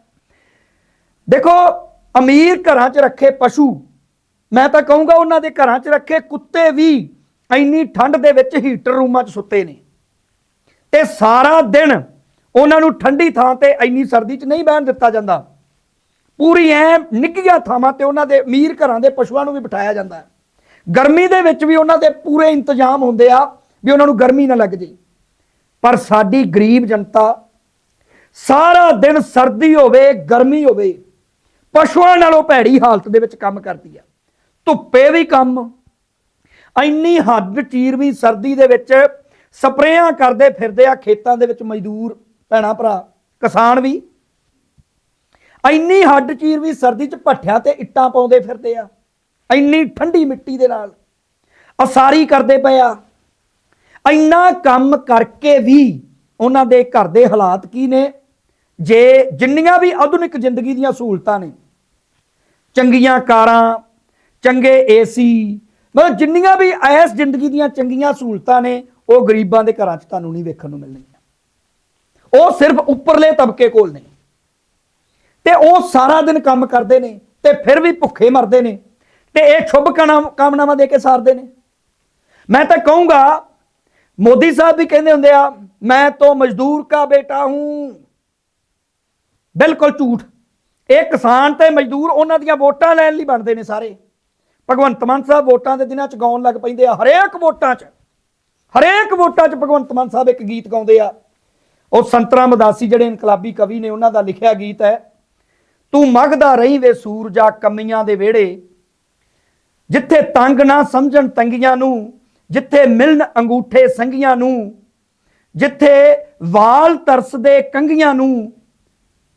ਦੇਖੋ, ਅਮੀਰ ਘਰਾਂ 'ਚ ਰੱਖੇ ਪਸ਼ੂ, ਮੈਂ ਤਾਂ ਕਹੂੰਗਾ ਉਹਨਾਂ ਦੇ ਘਰਾਂ 'ਚ ਰੱਖੇ ਕੁੱਤੇ ਵੀ ਇੰਨੀ ਠੰਡ ਦੇ ਵਿੱਚ ਹੀਟਰ ਰੂਮਾਂ 'ਚ ਸੁੱਤੇ ਨੇ। ਤੇ ਸਾਰਾ ਦਿਨ ਉਹਨਾਂ ਨੂੰ ਠੰਡੀ ਥਾਂ ਤੇ ਇੰਨੀ ਸਰਦੀ 'ਚ ਨਹੀਂ ਬਹਿਣ ਦਿੱਤਾ ਜਾਂਦਾ। ਪੂਰੀ ਐ ਨਿੱਘੀਆਂ ਥਾਵਾਂ ਤੇ ਉਹਨਾਂ ਦੇ ਅਮੀਰ ਘਰਾਂ ਦੇ ਪਸ਼ੂਆਂ ਨੂੰ ਵੀ ਬਿਠਾਇਆ ਜਾਂਦਾ ਹੈ। ਗਰਮੀ ਦੇ ਵਿੱਚ ਵੀ ਉਹਨਾਂ ਦੇ ਪੂਰੇ ਇੰਤਜ਼ਾਮ ਹੁੰਦੇ ਆ ਵੀ ਉਹਨਾਂ ਨੂੰ ਗਰਮੀ ਨਾ ਲੱਗ ਜੇ। ਪਰ ਸਾਡੀ ਗਰੀਬ ਜਨਤਾ ਸਾਰਾ ਦਿਨ ਸਰਦੀ ਹੋਵੇ, ਗਰਮੀ ਹੋਵੇ ਪਸ਼ੂਆਂ ਨਾਲੋਂ ਭੈੜੀ ਹਾਲਤ ਦੇ ਵਿੱਚ ਕੰਮ ਕਰਦੀ ਆ। ਧੁੱਪੇ ਵੀ ਕੰਮ। ਇੰਨੀ ਹੱਦ ਚੀਰ ਵੀ ਸਰਦੀ ਦੇ ਵਿੱਚ ਸਪਰੇਆਂ ਕਰਦੇ ਫਿਰਦੇ ਆ ਖੇਤਾਂ ਦੇ ਵਿੱਚ ਮਜ਼ਦੂਰ, ਭੈਣਾ ਭਰਾ, ਕਿਸਾਨ ਵੀ। ਇੰਨੀ ਹੱਡ ਚੀਰ ਵੀ ਸਰਦੀ 'ਚ ਭੱਠਿਆਂ ਤੇ ਇੱਟਾਂ ਪਾਉਂਦੇ ਫਿਰਦੇ ਆ। ਇੰਨੀ ਠੰਡੀ ਮਿੱਟੀ ਦੇ ਨਾਲ ਅਸਾਰੀ ਕਰਦੇ ਪਏ ਆ। ਇੰਨਾ ਕੰਮ ਕਰਕੇ ਵੀ ਉਹਨਾਂ ਦੇ ਘਰ ਦੇ ਹਾਲਾਤ ਕੀ ਨੇ? ਜੇ ਜਿੰਨੀਆਂ ਵੀ ਆਧੁਨਿਕ ਜ਼ਿੰਦਗੀ ਦੀਆਂ ਸਹੂਲਤਾਂ ਨੇ ਚੰਗੀਆਂ ਕਾਰਾਂ, ਚੰਗੇ ਏਸੀ ਮਤਲਬ ਜਿੰਨੀਆਂ ਵੀ ਐਸ ਜ਼ਿੰਦਗੀ ਦੀਆਂ ਚੰਗੀਆਂ ਸਹੂਲਤਾਂ ਨੇ, ਉਹ ਗਰੀਬਾਂ ਦੇ ਘਰਾਂ 'ਚ ਤੁਹਾਨੂੰ ਨਹੀਂ ਵੇਖਣ ਨੂੰ ਮਿਲਣਗੀਆਂ। ਉਹ ਸਿਰਫ ਉੱਪਰਲੇ ਤਬਕੇ ਕੋਲ ਨੇ। ਤੇ ਉਹ ਸਾਰਾ ਦਿਨ ਕੰਮ ਕਰਦੇ ਨੇ, ਤੇ ਫਿਰ ਵੀ ਭੁੱਖੇ ਮਰਦੇ ਨੇ, ਤੇ ਇਹ ਸ਼ੁਭ ਕਾਮ- ਕਾਮਨਾਵਾਂ ਦੇ ਕੇ ਸਾਰਦੇ ਨੇ। ਮੈਂ ਤਾਂ ਕਹੂੰਗਾ, ਮੋਦੀ ਸਾਹਿਬ ਵੀ ਕਹਿੰਦੇ ਹੁੰਦੇ ਆ, ਮੈਂ ਤਾਂ ਮਜ਼ਦੂਰ ਕਾ ਬੇਟਾ ਹੂੰ। ਬਿਲਕੁਲ ਝੂਠ। ਇਹ ਕਿਸਾਨ ਤੇ ਮਜ਼ਦੂਰ ਉਹਨਾਂ ਦੀਆਂ ਵੋਟਾਂ ਲੈਣ ਲਈ ਬਣਦੇ ਨੇ ਸਾਰੇ। ਭਗਵੰਤ ਮਾਨ ਸਾਹਿਬ ਵੋਟਾਂ ਦੇ ਦਿਨਾਂ ਚ ਗਾਉਣ ਲੱਗ ਪੈਂਦੇ ਆ, ਹਰੇਕ ਵੋਟਾਂ ਚ। ਹਰੇਕ ਵੋਟਾਂ ਚ ਭਗਵੰਤ ਮਾਨ ਸਾਹਿਬ ਇੱਕ ਗੀਤ ਗਾਉਂਦੇ ਆ। ਉਹ ਸੰਤਰਾ ਮਦਾਸੀ ਜਿਹੜੇ ਇਨਕਲਾਬੀ ਕਵੀ ਨੇ, ਉਹਨਾਂ ਦਾ ਲਿਖਿਆ ਗੀਤ ਹੈ, ਤੂੰ ਮਗਦਾ ਰਹੀ ਵੇ ਸੂਰਜਾ ਕਮੀਆਂ ਦੇ ਵਿਹੜੇ। ਜਿੱਥੇ ਤੰਗ ਨਾ ਸਮਝਣ ਤੰਗੀਆਂ ਨੂੰ, ਜਿੱਥੇ ਮਿਲਣ ਅੰਗੂਠੇ ਸੰਗੀਆਂ ਨੂੰ, ਜਿੱਥੇ ਵਾਲ ਤਰਸਦੇ ਕੰਗੀਆਂ ਨੂੰ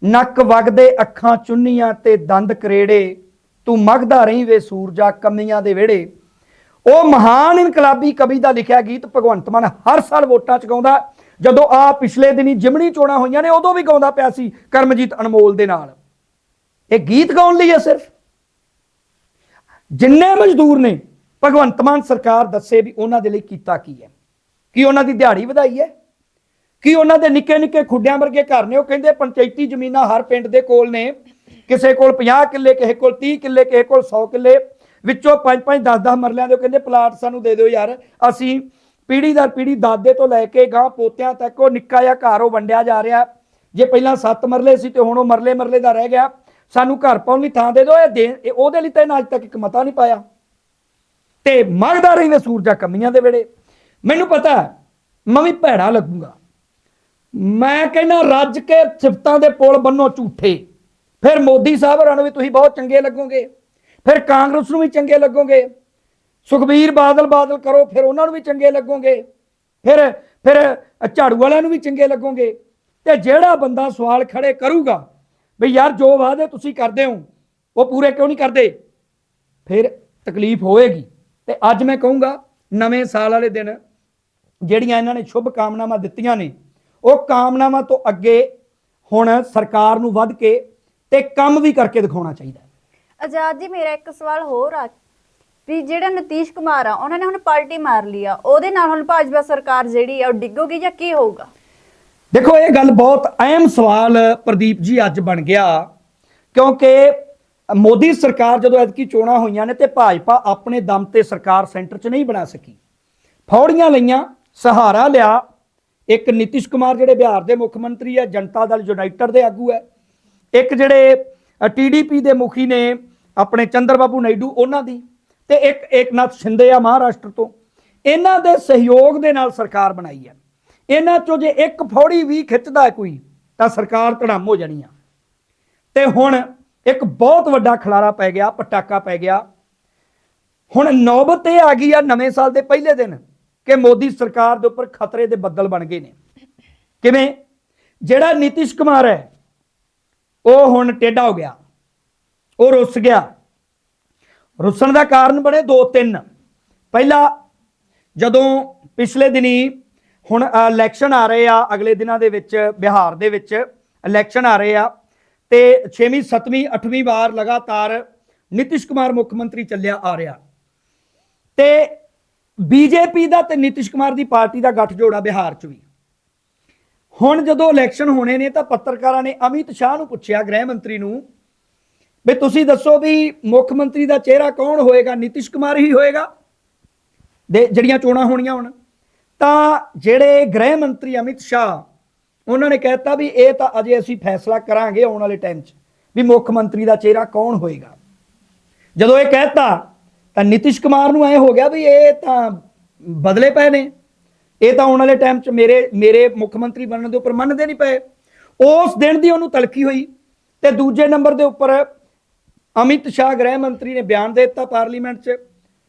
ਨੱਕ ਵਗਦੇ ਅੱਖਾਂ ਚੁੰਨੀਆਂ ਤੇ ਦੰਦ ਕਰੇੜੇ, ਤੂੰ ਮਗਦਾ ਰਹੀ ਵੇ ਸੂਰਜਾ ਕਮੀਆਂ ਦੇ ਵਿਹੜੇ। ਉਹ ਮਹਾਨ ਇਨਕਲਾਬੀ ਕਵੀ ਦਾ ਲਿਖਿਆ ਗੀਤ ਭਗਵੰਤ ਮਾਨ ਹਰ ਸਾਲ ਵੋਟਾਂ ਚ ਗਾਉਂਦਾ, ਜਦੋਂ ਆ ਪਿਛਲੇ ਦਿਨੀ ਜਿਮਣੀ ਚੋਣਾਂ ਹੋਈਆਂ ਨੇ, ਉਦੋਂ ਵੀ ਗਾਉਂਦਾ ਪਿਆ ਸੀ ਕਰਮਜੀਤ ਅਨਮੋਲ ਦੇ ਨਾਲ। ਇਹ ਗੀਤ ਗਾਉਣ ਲਈ ਹੈ ਸਿਰਫ? ਜਿੰਨੇ ਮਜ਼ਦੂਰ ਨੇ, ਭਗਵੰਤ ਮਾਨ ਸਰਕਾਰ ਦੱਸੇ ਵੀ ਉਹਨਾਂ ਦੇ ਲਈ ਕੀਤਾ ਕੀ ਹੈ? ਕੀ ਉਹਨਾਂ ਦੀ ਦਿਹਾੜੀ ਵਧਾਈ ਹੈ? ਕੀ ਉਹਨਾਂ ਦੇ ਨਿੱਕੇ ਨਿੱਕੇ ਖੁੱਡਿਆਂ ਵਰਗੇ ਘਰ ਨੇ? ਉਹ ਕਹਿੰਦੇ ਪੰਚਾਇਤੀ ਜ਼ਮੀਨਾਂ ਹਰ ਪਿੰਡ ਦੇ ਕੋਲ ਨੇ। ਕਿਸੇ ਕੋਲ 50 ਕਿੱਲੇ ਕਿਸੇ ਕੋਲ 30 ਕਿੱਲੇ ਕਿਸੇ ਕੋਲ 100 ਕਿੱਲੇ। ਵਿੱਚੋਂ 5-5 10-10 ਮਰਲਿਆਂ ਦੇ ਕਹਿੰਦੇ ਪਲਾਟ ਸਾਨੂੰ ਦੇ ਦਿਓ ਯਾਰ। ਅਸੀਂ ਪੀੜੀ ਦਰ ਪੀੜੀ ਦਾਦੇ ਤੋਂ ਲੈ ਕੇ ਗਾਂ ਪੋਤਿਆਂ ਤੱਕ ਉਹ ਨਿੱਕਾ ਜਿਹਾ ਘਰ ਉਹ ਵੰਡਿਆ ਜਾ ਰਿਹਾ। ਜੇ ਪਹਿਲਾਂ 7 ਮਰਲੇ ਸੀ ਤੇ ਹੁਣ ਉਹ ਮਰਲੇ ਮਰਲੇ ਦਾ ਰਹਿ ਗਿਆ। ਸਾਨੂੰ ਘਰ ਪਾਉਣ ਲਈ ਥਾਂ ਦੇ ਦਿਓ। ਇਹ ਦੇ ਉਹਦੇ ਲਈ ਤਾਂ ਇਹਨਾਂ ਅੱਜ ਤੱਕ ਇੱਕ ਮਤਾ ਨਹੀਂ ਪਾਇਆ। ਤੇ ਮਗਦਾ ਰਹਿੰਦੇ ਸੂਰਜਾ ਕਮੀਆਂ ਦੇ ਵੇੜੇ ਮੈਨੂੰ ਪਤਾ ਹੈ, ਮੈਂ ਵੀ ਭੈੜਾ ਲੱਗੂਗਾ। ਮੈਂ ਕਹਿੰਦਾ ਰੱਜ ਕੇ ਸਿਫਤਾਂ ਦੇ ਪੁਲ ਬੰਨੋ ਝੂਠੇ। ਫਿਰ ਮੋਦੀ ਸਾਹਿਬ ਹੋਰਾਂ ਨੂੰ ਵੀ ਤੁਸੀਂ ਬਹੁਤ ਚੰਗੇ ਲੱਗੋਗੇ। ਫਿਰ ਕਾਂਗਰਸ ਨੂੰ ਵੀ ਚੰਗੇ ਲੱਗੋਗੇ। ਸੁਖਬੀਰ ਬਾਦਲ ਬਾਦਲ ਕਰੋ, ਫਿਰ ਉਹਨਾਂ ਨੂੰ ਵੀ ਚੰਗੇ ਲੱਗੋਗੇ। ਫਿਰ ਫਿਰ ਝਾੜੂ ਵਾਲਿਆਂ ਨੂੰ ਵੀ ਚੰਗੇ ਲੱਗੋਗੇ। ਤੇ ਜਿਹੜਾ ਬੰਦਾ ਸਵਾਲ ਖੜੇ ਕਰੂਗਾ, ਵੀ ਯਾਰ ਜੋ ਵਾਅਦੇ ਤੁਸੀਂ ਕਰਦੇ ਹੋ, ਉਹ ਪੂਰੇ ਕਿਉਂ ਨਹੀਂ ਕਰਦੇ? ਫਿਰ ਤਕਲੀਫ ਹੋਏਗੀ। ਤੇ ਅੱਜ ਮੈਂ ਕਹੂੰਗਾ, ਨਵੇਂ ਸਾਲ ਵਾਲੇ ਦਿਨ, ਜਿਹੜੀਆਂ ਇਹਨਾਂ ਨੇ ਸ਼ੁਭ ਕਾਮਨਾਵਾਂ ਦਿੱਤੀਆਂ ਨੇ ਉਹ ਕਾਮਨਾਵਾਂ ਤੋਂ ਅੱਗੇ ਹੁਣ ਸਰਕਾਰ ਨੂੰ ਵੱਧ ਕੇ ਤੇ ਕੰਮ ਵੀ ਕਰਕੇ ਦਿਖਾਉਣਾ ਚਾਹੀਦਾ ਹੈ। ਆਜ਼ਾਦ ਜੀ ਮੇਰਾ ਇੱਕ ਸਵਾਲ ਹੋਰ ਆ ਵੀ ਜਿਹੜਾ ਨਤੀਸ਼ ਕੁਮਾਰ ਆ ਉਹਨਾਂ ਨੇ ਹੁਣ ਪਾਰਟੀ ਮਾਰ ਲਈ ਆ ਉਹਦੇ ਨਾਲ ਹੁਣ ਭਾਜਪਾ ਸਰਕਾਰ ਜਿਹੜੀ ਆ ਉਹ ਡਿੱਗੂਗੀ ਜਾਂ ਕੀ ਹੋਊਗਾ? ਦੇਖੋ ਇਹ ਗੱਲ ਬਹੁਤ ਅਹਿਮ ਸਵਾਲ ਪ੍ਰਦੀਪ ਜੀ ਅੱਜ ਬਣ ਗਿਆ। ਕਿਉਂਕਿ ਮੋਦੀ ਸਰਕਾਰ ਜਦੋਂ ਐਤਕੀ ਚੋਣਾਂ ਹੋਈਆਂ ਨੇ ਤੇ ਭਾਜਪਾ ਆਪਣੇ ਦਮ ਤੇ ਸਰਕਾਰ ਸੈਂਟਰ 'ਚ ਨਹੀਂ ਬਣਾ ਸਕੀ। ਫੌੜੀਆਂ ਲਈਆਂ ਸਹਾਰਾ ਲਿਆ ਇੱਕ ਨਿਤਿਸ਼ ਕੁਮਾਰ ਜਿਹੜੇ ਬਿਹਾਰ ਦੇ ਮੁੱਖ ਮੰਤਰੀ ਹੈ, ਜਨਤਾ ਦਲ ਯੂਨਾਈਟਿਡ ਦੇ ਆਗੂ ਹੈ। ਇੱਕ ਜਿਹੜੇ ਟੀਡੀਪੀ ਦੇ ਮੁਖੀ ਨੇ ਆਪਣੇ ਚੰਦਰਬਾਬੂ ਨਾਇਡੂ, ਉਹਨਾਂ ਦੀ ਤੇ ਇੱਕ ਏਕਨਾਥ ਸ਼ਿੰਦੇ ਆ ਮਹਾਰਾਸ਼ਟਰ ਤੋਂ। ਇਹਨਾਂ ਦੇ ਸਹਿਯੋਗ ਦੇ ਨਾਲ ਸਰਕਾਰ ਬਣਾਈ ਹੈ। ਇਹਨਾਂ ਚੋਂ ਜੇ ਇੱਕ ਫੌੜੀ ਵੀ ਖਿੱਚਦਾ ਕੋਈ, ਤਾਂ ਸਰਕਾਰ ਧੜਮ ਹੋ ਜਾਣੀ ਆ। ਤੇ ਹੁਣ ਇੱਕ ਬਹੁਤ ਵੱਡਾ ਖਲਾਰਾ ਪੈ ਗਿਆ, ਪਟਾਕਾ ਪੈ ਗਿਆ। ਹੁਣ ਨੌਬਤ ਇਹ ਆ ਗਈ ਆ ਨਵੇਂ ਸਾਲ ਦੇ ਪਹਿਲੇ ਦਿਨ। ਕਿ ਮੋਦੀ ਸਰਕਾਰ ਦੇ ਉੱਪਰ ਖਤਰੇ ਦੇ ਬੱਦਲ ਬਣ ਗਏ ਨੇ। ਕਿਵੇਂ? ਜਿਹੜਾ ਨਿਤਿਸ਼ ਕੁਮਾਰ ਹੈ, ਉਹ ਹੁਣ ਟੇਢਾ ਹੋ ਗਿਆ। ਉਹ ਰੁੱਸ ਗਿਆ। ਰੁੱਸਣ ਦਾ ਕਾਰਨ ਬਣੇ ਦੋ ਤਿੰਨ। ਪਹਿਲਾ, ਜਦੋਂ ਪਿਛਲੇ ਦਿਨੀ ਹੁਣ ਇਲੈਕਸ਼ਨ ਆ ਰਹੇ ਆ, ਅਗਲੇ ਦਿਨਾਂ ਦੇ ਵਿੱਚ, ਬਿਹਾਰ ਦੇ ਵਿੱਚ ਇਲੈਕਸ਼ਨ ਆ ਰਹੇ ਆ, ਤੇ 6ਵੀਂ 7ਵੀਂ 8ਵੀਂ ਵਾਰ ਲਗਾਤਾਰ ਨਿਤਿਸ਼ ਕੁਮਾਰ ਮੁੱਖ ਮੰਤਰੀ ਚੱਲਿਆ ਆ ਰਿਹਾ। ਤੇ ਬੀਜੇਪੀ ਦਾ ਤੇ ਨਿਤਿਸ਼ ਕੁਮਾਰ ਦੀ ਪਾਰਟੀ ਦਾ ਗੱਠਜੋੜਾ ਬਿਹਾਰ 'ਚ ਵੀ। ਹੁਣ ਜਦੋਂ ਇਲੈਕਸ਼ਨ ਹੋਣੇ ਨੇ ਤਾਂ ਪੱਤਰਕਾਰਾਂ ਨੇ ਅਮਿਤ ਸ਼ਾਹ ਨੂੰ ਪੁੱਛਿਆ ਗ੍ਰਹਿ ਮੰਤਰੀ ਨੂੰ ਵੀ ਤੁਸੀਂ ਦੱਸੋ ਵੀ ਮੁੱਖ ਮੰਤਰੀ ਦਾ ਚਿਹਰਾ ਕੌਣ ਹੋਏਗਾ, ਨਿਤਿਸ਼ ਕੁਮਾਰ ਹੀ ਹੋਏਗਾ ਦੇ ਜਿਹੜੀਆਂ ਚੋਣਾਂ ਹੋਣੀਆਂ ਹੁਣ। ਤਾਂ ਜਿਹੜੇ ਗ੍ਰਹਿ ਮੰਤਰੀ ਅਮਿਤ ਸ਼ਾਹ, ਉਹਨਾਂ ਨੇ ਕਹਿਤਾ ਵੀ ਇਹ ਤਾਂ ਅਜੇ ਅਸੀਂ ਫੈਸਲਾ ਕਰਾਂਗੇ ਆਉਣ ਵਾਲੇ ਟਾਈਮ 'ਚ ਵੀ ਮੁੱਖ ਮੰਤਰੀ ਦਾ ਚਿਹਰਾ ਕੌਣ ਹੋਏਗਾ। ਜਦੋਂ ਇਹ ਕਹਿਤਾ ਤਾਂ ਨਿਤਿਸ਼ ਕੁਮਾਰ ਨੂੰ ਐ ਹੋ ਗਿਆ ਵੀ ਇਹ ਤਾਂ ਬਦਲੇ ਪਏ ਨੇ। ਇਹ ਤਾਂ ਆਉਣ ਵਾਲੇ ਟਾਈਮ 'ਚ ਮੇਰੇ ਮੇਰੇ ਮੁੱਖ ਮੰਤਰੀ ਬਣਨ ਦੇ ਉੱਪਰ ਮੰਨਦੇ ਨਹੀਂ ਪਏ। ਉਸ ਦਿਨ ਦੀ ਉਹਨੂੰ ਤਲਖੀ ਹੋਈ ਤੇ ਦੂਜੇ ਨੰਬਰ ਦੇ ਉੱਪਰ ਅਮਿਤ ਸ਼ਾਹ ਗ੍ਰਹਿ ਮੰਤਰੀ ਨੇ ਬਿਆਨ ਦੇ ਦਿੱਤਾ ਪਾਰਲੀਮੈਂਟ 'ਚ,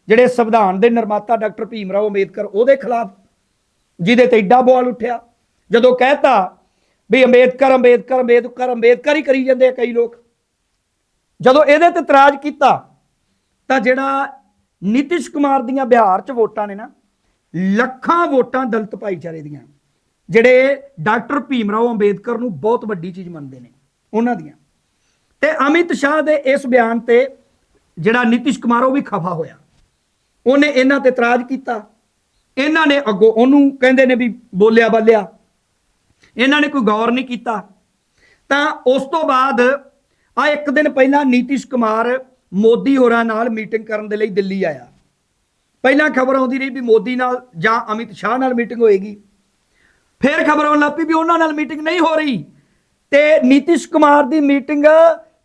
ਜਿਹੜੇ ਸੰਵਿਧਾਨ ਦੇ ਨਿਰਮਾਤਾ ਡਾਕਟਰ ਭੀਮ ਰਾਓ ਅੰਬੇਦਕਰ ਉਹਦੇ ਖਿਲਾਫ, ਜਿਹਦੇ ਤੇ ਏਡਾ ਬੋਲ ਉੱਠਿਆ। ਜਦੋਂ ਕਹਿਤਾ ਵੀ ਅੰਬੇਦਕਰ ਅੰਬੇਦਕਰ ਅੰਬੇਦਕਰ ਅੰਬੇਦਕਰ ਹੀ ਕਰੀ ਜਾਂਦੇ ਆ ਕਈ ਲੋਕ। ਜਦੋਂ ਇਹਦੇ ਤੇ ਇਤਰਾਜ਼ ਕੀਤਾ, ਤਾਂ ਜਿਹੜਾ ਨਿਤਿਸ਼ ਕੁਮਾਰ ਦੀਆਂ ਬਿਹਾਰ 'ਚ ਵੋਟਾਂ ਨੇ ਨਾ, ਲੱਖਾਂ ਵੋਟਾਂ ਦਲਿਤ ਭਾਈਚਾਰੇ ਦੀਆਂ, ਜਿਹੜੇ ਡਾਕਟਰ ਭੀਮ ਰਾਓ ਅੰਬੇਦਕਰ ਨੂੰ ਬਹੁਤ ਵੱਡੀ ਚੀਜ਼ ਮੰਨਦੇ ਨੇ, ਉਹਨਾਂ ਦੀਆਂ। ਤੇ ਅਮਿਤ ਸ਼ਾਹ ਦੇ ਇਸ ਬਿਆਨ ਤੇ ਜਿਹੜਾ ਨਿਤਿਸ਼ ਕੁਮਾਰ, ਉਹ ਵੀ ਖਫਾ ਹੋਇਆ। ਉਹਨੇ ਇਹਨਾਂ ਤੇ ਇਤਰਾਜ਼ ਕੀਤਾ। ਇਹਨਾਂ ਨੇ ਅੱਗੋਂ ਉਹਨੂੰ ਕਹਿੰਦੇ ਨੇ ਵੀ ਬੋਲਿਆ ਬੱਲਿਆ। ਇਹਨਾਂ ਨੇ ਕੋਈ ਗੌਰ ਨਹੀਂ ਕੀਤਾ। ਤਾਂ ਉਸ ਤੋਂ ਬਾਅਦ ਆ ਇੱਕ ਦਿਨ ਪਹਿਲਾਂ ਨੀਤਿਸ਼ ਕੁਮਾਰ ਮੋਦੀ ਹੋਰਾਂ ਨਾਲ ਮੀਟਿੰਗ ਕਰਨ ਦੇ ਲਈ ਦਿੱਲੀ ਆਇਆ। ਪਹਿਲਾਂ ਖਬਰ ਆਉਂਦੀ ਰਹੀ ਵੀ ਮੋਦੀ ਨਾਲ ਜਾਂ ਅਮਿਤ ਸ਼ਾਹ ਨਾਲ ਮੀਟਿੰਗ ਹੋਏਗੀ। ਫਿਰ ਖਬਰ ਆਉਣ ਲੱਗ ਪਈ ਵੀ ਉਹਨਾਂ ਨਾਲ ਮੀਟਿੰਗ ਨਹੀਂ ਹੋ ਰਹੀ। ਤੇ ਨੀਤਿਸ਼ ਕੁਮਾਰ ਦੀ ਮੀਟਿੰਗ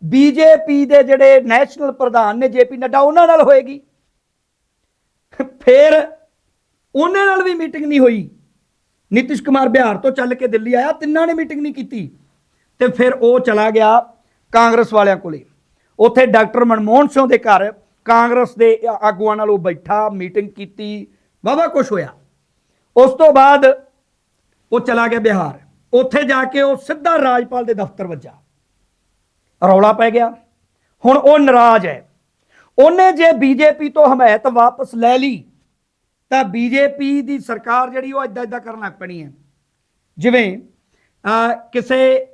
ਬੀਜੇਪੀ ਦੇ ਜਿਹੜੇ ਨੈਸ਼ਨਲ ਪ੍ਰਧਾਨ ਨੇ ਜੇਪੀ ਨੱਡਾ, ਉਹਨਾਂ ਨਾਲ ਹੋਏਗੀ। ਫਿਰ ਉਹਨਾਂ ਨਾਲ ਵੀ ਮੀਟਿੰਗ ਨਹੀਂ ਹੋਈ। ਨਿਤਿਸ਼ ਕੁਮਾਰ ਬਿਹਾਰ ਤੋਂ ਚੱਲ ਕੇ ਦਿੱਲੀ ਆਇਆ, ਤਿੰਨਾਂ ਨੇ ਮੀਟਿੰਗ ਨਹੀਂ ਕੀਤੀ। ਤੇ ਫਿਰ ਉਹ ਚਲਾ ਗਿਆ ਕਾਂਗਰਸ ਵਾਲਿਆਂ ਕੋਲੇ। ਉੱਥੇ ਡਾਕਟਰ ਮਨਮੋਹਨ ਸਿੰਘ ਦੇ ਘਰ ਕਾਂਗਰਸ ਦੇ ਆਗੂਆਂ ਨਾਲ ਉਹ ਬੈਠਾ, ਮੀਟਿੰਗ ਕੀਤੀ ਵਾਵਾ ਕੁਝ ਹੋਇਆ। ਉਸ ਤੋਂ ਬਾਅਦ ਉਹ ਚਲਾ ਗਿਆ ਬਿਹਾਰ। ਉੱਥੇ ਜਾ ਕੇ ਉਹ ਸਿੱਧਾ ਰਾਜਪਾਲ ਦੇ ਦਫ਼ਤਰ ਵੱਜਾ। ਰੌਲਾ ਪੈ ਗਿਆ। ਹੁਣ ਉਹ ਨਾਰਾਜ਼ ਹੈ। ਉਹਨੇ ਜੇ ਬੀਜੇਪੀ ਤੋਂ ਹਮਾਇਤ ਵਾਪਸ ਲੈ ਲਈ, ਤਾਂ ਬੀਜੇਪੀ ਦੀ ਸਰਕਾਰ ਜਿਹੜੀ ਉਹ ਇਦਾਂ ਇਦਾਂ ਕਰਨ ਲੱਗ ਪੈਣੀ ਹੈ। ਜਿਵੇਂ ਕਿਸੇ,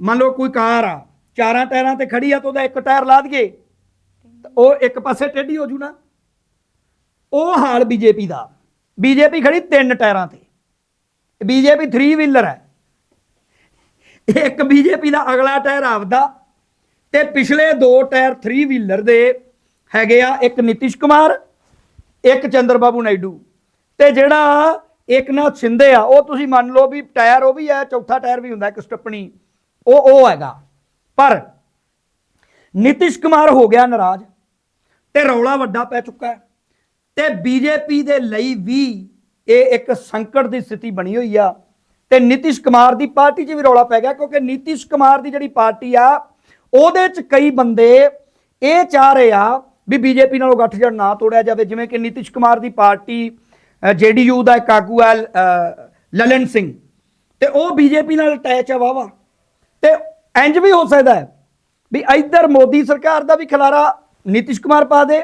ਮੰਨ ਲਓ ਕੋਈ ਕਾਰ ਆ ਚਾਰਾਂ ਟਾਇਰਾਂ ਤੇ ਖੜੀ ਆ ਤਾਂ ਉਹਦਾ ਇੱਕ ਟਾਇਰ ਲਾ ਦਈਏ। ਤਾਂ ਉਹ ਇੱਕ ਪਾਸੇ ਟੇਢੀ ਹੋ ਜੂ ਨਾ। ਉਹ ਹਾਲ ਬੀਜੇਪੀ ਦਾ। ਬੀਜੇਪੀ ਖੜੀ ਤਿੰਨ ਟਾਇਰਾਂ ਤੇ। ਬੀਜੇਪੀ 3 ਵੀਲਰ ਹੈ। ਇੱਕ ਬੀਜੇਪੀ ਦਾ ਅਗਲਾ ਟਾਇਰ ਆਪਦਾ। ਤੇ ਪਿਛਲੇ ਦੋ ਟਾਇਰ 3 ਵੀਲਰ ਦੇ ਹੈਗੇ ਆ ਇੱਕ ਨਿਤਿਸ਼ ਕੁਮਾਰ, ਇੱਕ ਚੰਦਰਬਾਬੂ ਨਾਇਡੂ। ਤੇ ਜਿਹੜਾ ਇੱਕ ਨਾਥ ਸ਼ਿੰਦੇ ਆ, ਉਹ ਤੁਸੀਂ ਮੰਨ ਲਓ ਵੀ ਟਾਇਰ ਉਹ ਵੀ ਹੈ, ਚੌਥਾ ਟਾਇਰ ਵੀ ਹੁੰਦਾ, ਇੱਕ ਸਟੱਪਣੀ। ਉਹ ਉਹ ਹੈਗਾ। ਪਰ ਨਿਤਿਸ਼ ਕੁਮਾਰ ਹੋ ਗਿਆ ਨਾਰਾਜ਼ ਤੇ ਰੌਲਾ ਵੱਡਾ ਪੈ ਚੁੱਕਾ ਹੈ ਤੇ ਬੀਜੇਪੀ ਦੇ ਲਈ ਵੀ ਇਹ ਇੱਕ ਸੰਕਟ ਦੀ ਸਥਿਤੀ ਬਣੀ ਹੋਈ ਆ ਤੇ ਨਿਤਿਸ਼ ਕੁਮਾਰ ਦੀ ਪਾਰਟੀ 'ਚ ਵੀ ਰੌਲਾ ਪੈ ਗਿਆ ਕਿਉਂਕਿ ਨਿਤਿਸ਼ ਕੁਮਾਰ ਦੀ ਜਿਹੜੀ ਪਾਰਟੀ ਆ ਉਹਦੇ 'ਚ ਕਈ ਬੰਦੇ ਇਹ ਚਾਹ ਰਹੇ ਆ ਵੀ ਬੀਜੇਪੀ ਨਾਲੋਂ ਗੱਠਜੋੜ ਨਾ ਤੋੜਿਆ ਜਾਵੇ ਜਿਵੇਂ ਕਿ ਨਿਤਿਸ਼ ਕੁਮਾਰ ਦੀ ਪਾਰਟੀ ਜੇਡੀਯੂ ਦਾ ਇੱਕ ਆਗੂ ਹੈ ਅ, ਲਲਨ ਸਿੰਘ ਤੇ ਉਹ ਬੀਜੇਪੀ ਨਾਲ ਅਟੈਚ ਆ ਵਾਵਾ ਤੇ ਇੰਜ ਵੀ ਹੋ ਸਕਦਾ ਹੈ ਵੀ ਇੱਧਰ ਮੋਦੀ ਸਰਕਾਰ ਦਾ ਵੀ ਖਿਲਾਰਾ ਨਿਤਿਸ਼ ਕੁਮਾਰ ਪਾ ਦੇ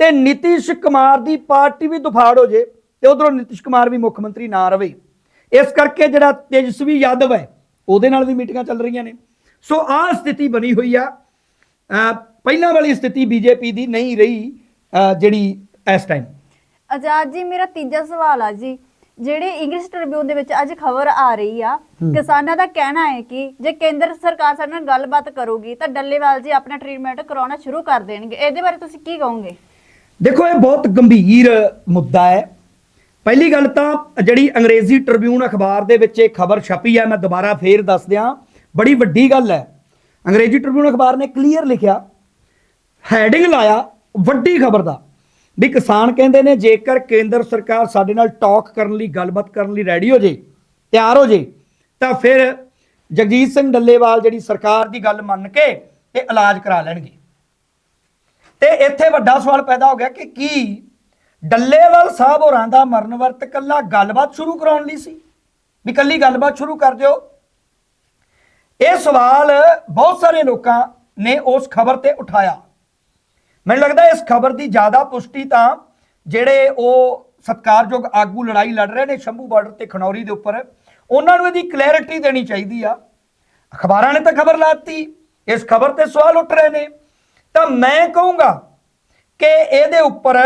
ਤੇ ਨਿਤਿਸ਼ ਕੁਮਾਰ ਦੀ ਪਾਰਟੀ ਵੀ ਦੁਫਾੜ ਹੋ ਜੇ ਤੇ ਉਧਰੋਂ ਨਿਤਿਸ਼ ਕੁਮਾਰ ਵੀ ਮੁੱਖ ਮੰਤਰੀ ਨਾ ਰਵੇ। ਇਸ ਕਰਕੇ ਜਿਹੜਾ ਤੇਜਸਵੀ ਯਾਦਵ ਹੈ, ਉਹਦੇ ਨਾਲ ਵੀ ਮੀਟਿੰਗਾਂ ਚੱਲ ਰਹੀਆਂ ਨੇ। ਸੋ ਆਹ ਸਥਿਤੀ ਬਣੀ ਹੋਈ ਆ। ਪਹਿਲਾਂ ਵਾਲੀ ਸਥਿਤੀ ਬੀਜੇਪੀ ਦੀ ਨਹੀਂ ਰਹੀ ਜਿਹੜੀ ਇਸ ਟਾਈਮ ਆਜ਼ਾਦ ਜੀ, ਮੇਰਾ ਤੀਜਾ ਸਵਾਲ ਆ ਜੀ। ਜਿਹੜੇ ਇੰਗਲਿਸ਼ ਟ੍ਰਿਬਿਊਨ ਦੇ ਵਿੱਚ ਅੱਜ ਖਬਰ ਆ ਰਹੀ ਆ ਕਿਸਾਨਾਂ ਦਾ ਕਹਿਣਾ ਹੈ ਕਿ ਜੇ ਕੇਂਦਰ ਸਰਕਾਰ ਸਾਡੇ ਨਾਲ ਗੱਲਬਾਤ ਕਰੂਗੀ ਤਾਂ ਡੱਲੇਵਾਲ ਜੀ ਆਪਣਾ ਟ੍ਰੀਟਮੈਂਟ ਕਰਾਉਣਾ ਸ਼ੁਰੂ ਕਰ ਦੇਣਗੇ। ਇਹਦੇ ਬਾਰੇ ਤੁਸੀਂ ਕੀ ਕਹੋਗੇ? ਦੇਖੋ ਇਹ ਬਹੁਤ ਗੰਭੀਰ ਮੁੱਦਾ ਹੈ। ਪਹਿਲੀ ਗੱਲ ਤਾਂ ਜਿਹੜੀ ਅੰਗਰੇਜ਼ੀ ਟ੍ਰਿਬਿਊਨ ਅਖਬਾਰ ਦੇ ਵਿੱਚ ਇਹ ਖਬਰ ਛਪੀ ਹੈ ਮੈਂ ਦੁਬਾਰਾ ਫੇਰ ਦੱਸ ਦਿਆਂ। ਬੜੀ ਵੱਡੀ ਗੱਲ ਹੈ। ਅੰਗਰੇਜ਼ੀ ਟ੍ਰਿਬਿਊਨ ਅਖਬਾਰ ਨੇ ਕਲੀਅਰ ਲਿਖਿਆ ਹੈਡਿੰਗ ਲਾਇਆ ਵੱਡੀ ਖਬਰ ਦਾ। ਵੀ ਕਿਸਾਨ ਕਹਿੰਦੇ ਨੇ, ਜੇਕਰ ਕੇਂਦਰ ਸਰਕਾਰ ਸਾਡੇ ਨਾਲ ਟਾਕ ਕਰਨ ਲਈ, ਗੱਲਬਾਤ ਕਰਨ ਲਈ ਰੈਡੀ ਹੋ ਜੇ, ਤਿਆਰ ਹੋ ਜੇ, ਤਾਂ ਫਿਰ ਜਗਜੀਤ ਸਿੰਘ ਡੱਲੇਵਾਲ ਜਿਹੜੀ ਸਰਕਾਰ ਦੀ ਗੱਲ ਮੰਨ ਕੇ ਤੇ ਇਲਾਜ ਕਰਾ ਲੈਣਗੇ। ਤੇ ਇੱਥੇ ਵੱਡਾ ਸਵਾਲ ਪੈਦਾ ਹੋ ਗਿਆ ਕਿ ਕੀ ਡੱਲੇਵਾਲ ਸਾਹਿਬ ਹੋਰਾਂ ਦਾ ਮਰਨ ਵਰਤ ਕੱਲਾ ਗੱਲਬਾਤ ਸ਼ੁਰੂ ਕਰਾਉਣ ਲਈ ਸੀ? ਵੀ ਕੱਲੀ ਗੱਲਬਾਤ ਸ਼ੁਰੂ ਕਰ ਦਿਓ। ਇਹ ਸਵਾਲ ਬਹੁਤ ਸਾਰੇ ਲੋਕਾਂ ਨੇ ਉਸ ਖਬਰ ਤੇ ਉਠਾਇਆ। ਮੈਨੂੰ ਲੱਗਦਾ ਇਸ ਖਬਰ ਦੀ ਜ਼ਿਆਦਾ ਪੁਸ਼ਟੀ ਤਾਂ ਜਿਹੜੇ ਉਹ ਸਤਕਾਰਯੋਗ ਆਗੂ ਲੜਾਈ ਲੜ ਰਹੇ ਨੇ ਸ਼ੰਭੂ ਬਾਰਡਰ ਤੇ ਖਨੌਰੀ ਦੇ ਉੱਪਰ, ਉਹਨਾਂ ਨੂੰ ਇਹਦੀ ਕਲੈਰਿਟੀ ਦੇਣੀ ਚਾਹੀਦੀ ਆ। ਅਖਬਾਰਾਂ ਨੇ ਤਾਂ ਖਬਰ ਲਾਤੀ, ਇਸ ਖਬਰ ਤੇ ਸਵਾਲ ਉੱਠ ਰਹੇ ਨੇ। ਤਾਂ ਮੈਂ ਕਹੂੰਗਾ ਕਿ ਇਹਦੇ ਉੱਪਰ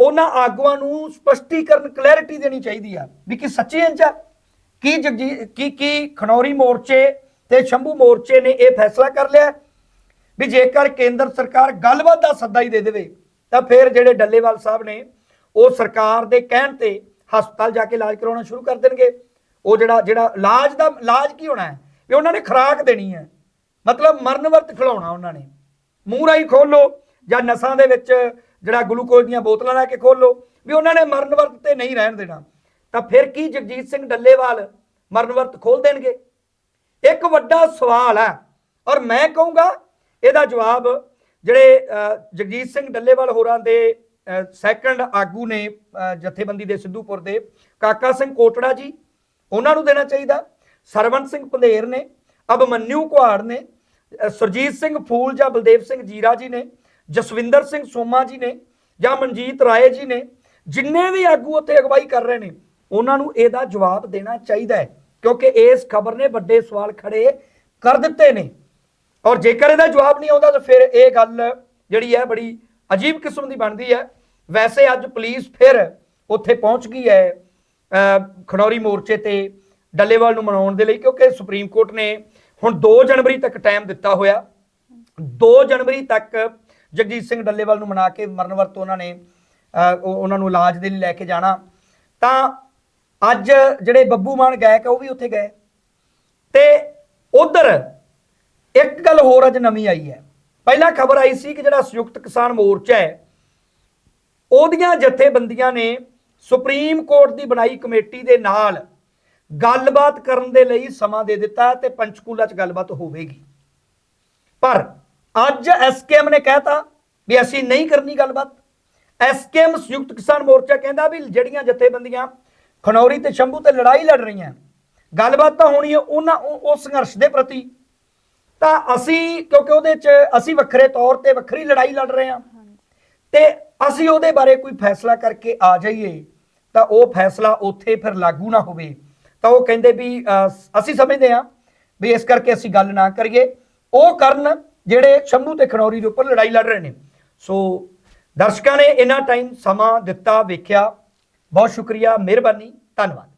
ਉਹਨਾਂ ਆਗੂਆਂ ਨੂੰ ਸਪਸ਼ਟੀਕਰਨ ਕਲੈਰਿਟੀ ਦੇਣੀ ਚਾਹੀਦੀ ਆ ਵੀ ਕਿ ਸੱਚੀ ਇੰਚ ਆ? ਕੀ ਜਗਜੀ, ਕੀ ਕੀ ਖਨੌਰੀ ਮੋਰਚੇ ਤੇ ਸ਼ੰਭੂ ਮੋਰਚੇ ਨੇ ਇਹ ਫੈਸਲਾ ਕਰ ਲਿਆ? ਵੀ ਜੇਕਰ ਕੇਂਦਰ ਸਰਕਾਰ ਗੱਲਬਾਤ ਦਾ ਸੱਦਾ ਹੀ ਦੇ ਦੇਵੇ, ਤਾਂ ਫਿਰ ਜਿਹੜੇ ਡੱਲੇਵਾਲ ਸਾਹਿਬ ਨੇ, ਉਹ ਸਰਕਾਰ ਦੇ ਕਹਿਣ ਤੇ ਹਸਪਤਾਲ ਜਾ ਕੇ ਇਲਾਜ ਕਰਾਉਣਾ ਸ਼ੁਰੂ ਕਰ ਦੇਣਗੇ। ਉਹ ਜਿਹੜਾ ਜਿਹੜਾ ਇਲਾਜ ਦਾ, ਇਲਾਜ ਕੀ ਹੋਣਾ ਹੈ? ਵੀ ਉਹਨਾਂ ਨੇ ਖੁਰਾਕ ਦੇਣੀ ਹੈ। ਮਤਲਬ ਮਰਨ ਵਰਤ ਖਿਲਾਉਣਾ ਉਹਨਾਂ ਨੇ। ਮੂੰਹ ਰਾਹੀਂ ਖੋਲੋ ਜਾਂ ਨਸਾਂ ਦੇ ਵਿੱਚ ਜਿਹੜਾ ਗਲੂਕੋਜ਼ ਦੀਆਂ ਬੋਤਲਾਂ ਲੈ ਕੇ ਖੋਲੋ ਵੀ ਉਹਨਾਂ ਨੇ ਮਰਨ ਵਰਤ ਤੇ ਨਹੀਂ ਰਹਿਣ ਦੇਣਾ। ਤਾਂ ਫਿਰ ਕੀ ਜਗਜੀਤ ਸਿੰਘ ਡੱਲੇਵਾਲ ਮਰਨ ਵਰਤ ਖੋਲ ਦੇਣਗੇ? ਇੱਕ ਵੱਡਾ ਸਵਾਲ ਹੈ, ਔਰ ਮੈਂ ਕਹੂੰਗਾ ਇਹਦਾ ਜਵਾਬ ਜਿਹੜੇ ਜਗਜੀਤ ਸਿੰਘ ਡੱਲੇਵਾਲ ਹੋਰਾਂ ਦੇ ਸੈਕੰਡ ਆਗੂ ਨੇ ਜਥੇਬੰਦੀ ਦੇ ਸਿੱਧੂਪੁਰ ਦੇ ਕਾਕਾ ਸਿੰਘ ਕੋਟੜਾ ਜੀ ਉਹਨਾਂ ਨੂੰ ਦੇਣਾ ਚਾਹੀਦਾ। ਸਰਵਨ ਸਿੰਘ ਪੰਧੇਰ ਨੇ ਅਬਮਨਿਊ ਕੁਹਾੜ ਨੇ ਅ, ਸੁਰਜੀਤ ਸਿੰਘ ਫੂਲ ਜਾਂ ਬਲਦੇਵ ਸਿੰਘ ਜੀਰਾ ਜੀ ਨੇ ਜਸਵਿੰਦਰ ਸਿੰਘ ਸੋਮਾ ਜੀ ਨੇ ਜਾਂ ਮਨਜੀਤ ਰਾਏ ਜੀ ਨੇ ਜਿੰਨੇ ਵੀ ਆਗੂ ਉੱਥੇ ਅਗਵਾਈ ਕਰ ਰਹੇ ਨੇ ਉਹਨਾਂ ਨੂੰ ਇਹਦਾ ਜਵਾਬ ਦੇਣਾ ਚਾਹੀਦਾ ਹੈ ਕਿਉਂਕਿ ਇਸ ਖਬਰ ਨੇ ਵੱਡੇ ਸਵਾਲ ਖੜੇ ਕਰ ਦਿੱਤੇ ਨੇ। ਔਰ ਜੇਕਰ ਇਹਦਾ ਜਵਾਬ ਨਹੀਂ ਆਉਂਦਾ ਤਾਂ ਫਿਰ ਇਹ ਗੱਲ ਜਿਹੜੀ ਹੈ ਬੜੀ ਅਜੀਬ ਕਿਸਮ ਦੀ ਬਣਦੀ ਹੈ। ਵੈਸੇ ਅੱਜ ਪੁਲਿਸ ਫਿਰ ਉੱਥੇ ਪਹੁੰਚ ਗਈ ਹੈ ਅਹ, ਖਨੌਰੀ ਮੋਰਚੇ ਤੇ ਡੱਲੇਵਾਲ ਨੂੰ ਮਨਾਉਣ ਦੇ ਲਈ ਕਿਉਂਕਿ ਸੁਪਰੀਮ ਕੋਰਟ ਨੇ ਹੁਣ 2 ਜਨਵਰੀ ਤੱਕ ਟਾਈਮ ਦਿੱਤਾ ਹੋਇਆ। 2 ਜਨਵਰੀ ਤੱਕ ਜਗਜੀਤ ਸਿੰਘ ਡੱਲੇਵਾਲ ਨੂੰ ਮਨਾ ਕੇ ਮਰਨ ਵਰਤ ਉਹਨਾਂ ਨੇ ਉਹ- ਉਹਨਾਂ ਨੂੰ ਇਲਾਜ ਦੇ ਲਈ ਲੈ ਕੇ ਜਾਣਾ। ਤਾਂ ਅੱਜ ਜਿਹੜੇ ਬੱਬੂ ਮਾਨ ਗਾਇਕ ਆ ਉਹ ਵੀ ਉੱਥੇ ਗਏ। ਤੇ ਉਧਰ ਇੱਕ ਗੱਲ ਹੋਰ ਅੱਜ ਨਵੀਂ ਆਈ ਹੈ। ਪਹਿਲਾਂ ਖਬਰ ਆਈ ਸੀ ਕਿ ਜਿਹੜਾ ਸੰਯੁਕਤ ਕਿਸਾਨ ਮੋਰਚਾ ਹੈ, ਉਹਦੀਆਂ ਜਥੇਬੰਦੀਆਂ ਨੇ ਸੁਪਰੀਮ ਕੋਰਟ ਦੀ ਬਣਾਈ ਕਮੇਟੀ ਦੇ ਨਾਲ ਗੱਲਬਾਤ ਕਰਨ ਦੇ ਲਈ ਸਮਾਂ ਦੇ ਦਿੱਤਾ ਤੇ ਪੰਚਕੂਲਾ 'ਚ ਗੱਲਬਾਤ ਹੋਵੇਗੀ। ਪਰ ਅੱਜ ਐਸਕੇਐਮ ਨੇ ਕਹਿਤਾ ਵੀ ਅਸੀਂ ਨਹੀਂ ਕਰਨੀ ਗੱਲਬਾਤ। ਐਸਕੇਐਮ ਸੰਯੁਕਤ ਕਿਸਾਨ ਮੋਰਚਾ ਕਹਿੰਦਾ ਵੀ ਜਿਹੜੀਆਂ ਜਥੇਬੰਦੀਆਂ ਖਨੌਰੀ ਤੇ ਸ਼ੰਭੂ ਤੇ ਲੜਾਈ ਲੜ ਰਹੀਆਂ, ਗੱਲਬਾਤ ਤਾਂ ਹੋਣੀ ਹੈ ਉਹਨਾਂ ਉਹ ਉਹ ਸੰਘਰਸ਼ ਦੇ ਪ੍ਰਤੀ। ਤਾਂ ਅਸੀਂ, ਕਿਉਂਕਿ ਉਹਦੇ 'ਚ ਅਸੀਂ ਵੱਖਰੇ ਤੌਰ ਤੇ ਵੱਖਰੀ ਲੜਾਈ ਲੜ ਰਹੇ ਹਾਂ। ਤੇ ਅਸੀਂ ਉਹਦੇ ਬਾਰੇ ਕੋਈ ਫੈਸਲਾ ਕਰਕੇ ਆ ਜਾਈਏ, ਤਾਂ ਉਹ ਫੈਸਲਾ ਉੱਥੇ ਫਿਰ ਲਾਗੂ ਨਾ ਹੋਵੇ। ਤਾਂ ਉਹ ਕਹਿੰਦੇ ਵੀ ਅਸੀਂ ਸਮਝਦੇ ਹਾਂ ਵੀ ਇਸ ਕਰਕੇ ਅਸੀਂ ਗੱਲ ਨਾ ਕਰੀਏ। ਉਹ ਕਰਨ ਜਿਹੜੇ ਸ਼ੰਭੂ ਤੇ ਖਨੌਰੀ ਦੇ ਉੱਪਰ ਲੜਾਈ ਲੜ ਰਹੇ ਨੇ। ਸੋ ਦਰਸ਼ਕਾਂ ਨੇ ਇਹਨਾਂ ਟਾਈਮ ਸਮਾਂ ਦਿੱਤਾ, ਵੇਖਿਆ। ਬਹੁਤ ਸ਼ੁਕਰੀਆ, ਮਿਹਰਬਾਨੀ, ਧੰਨਵਾਦ।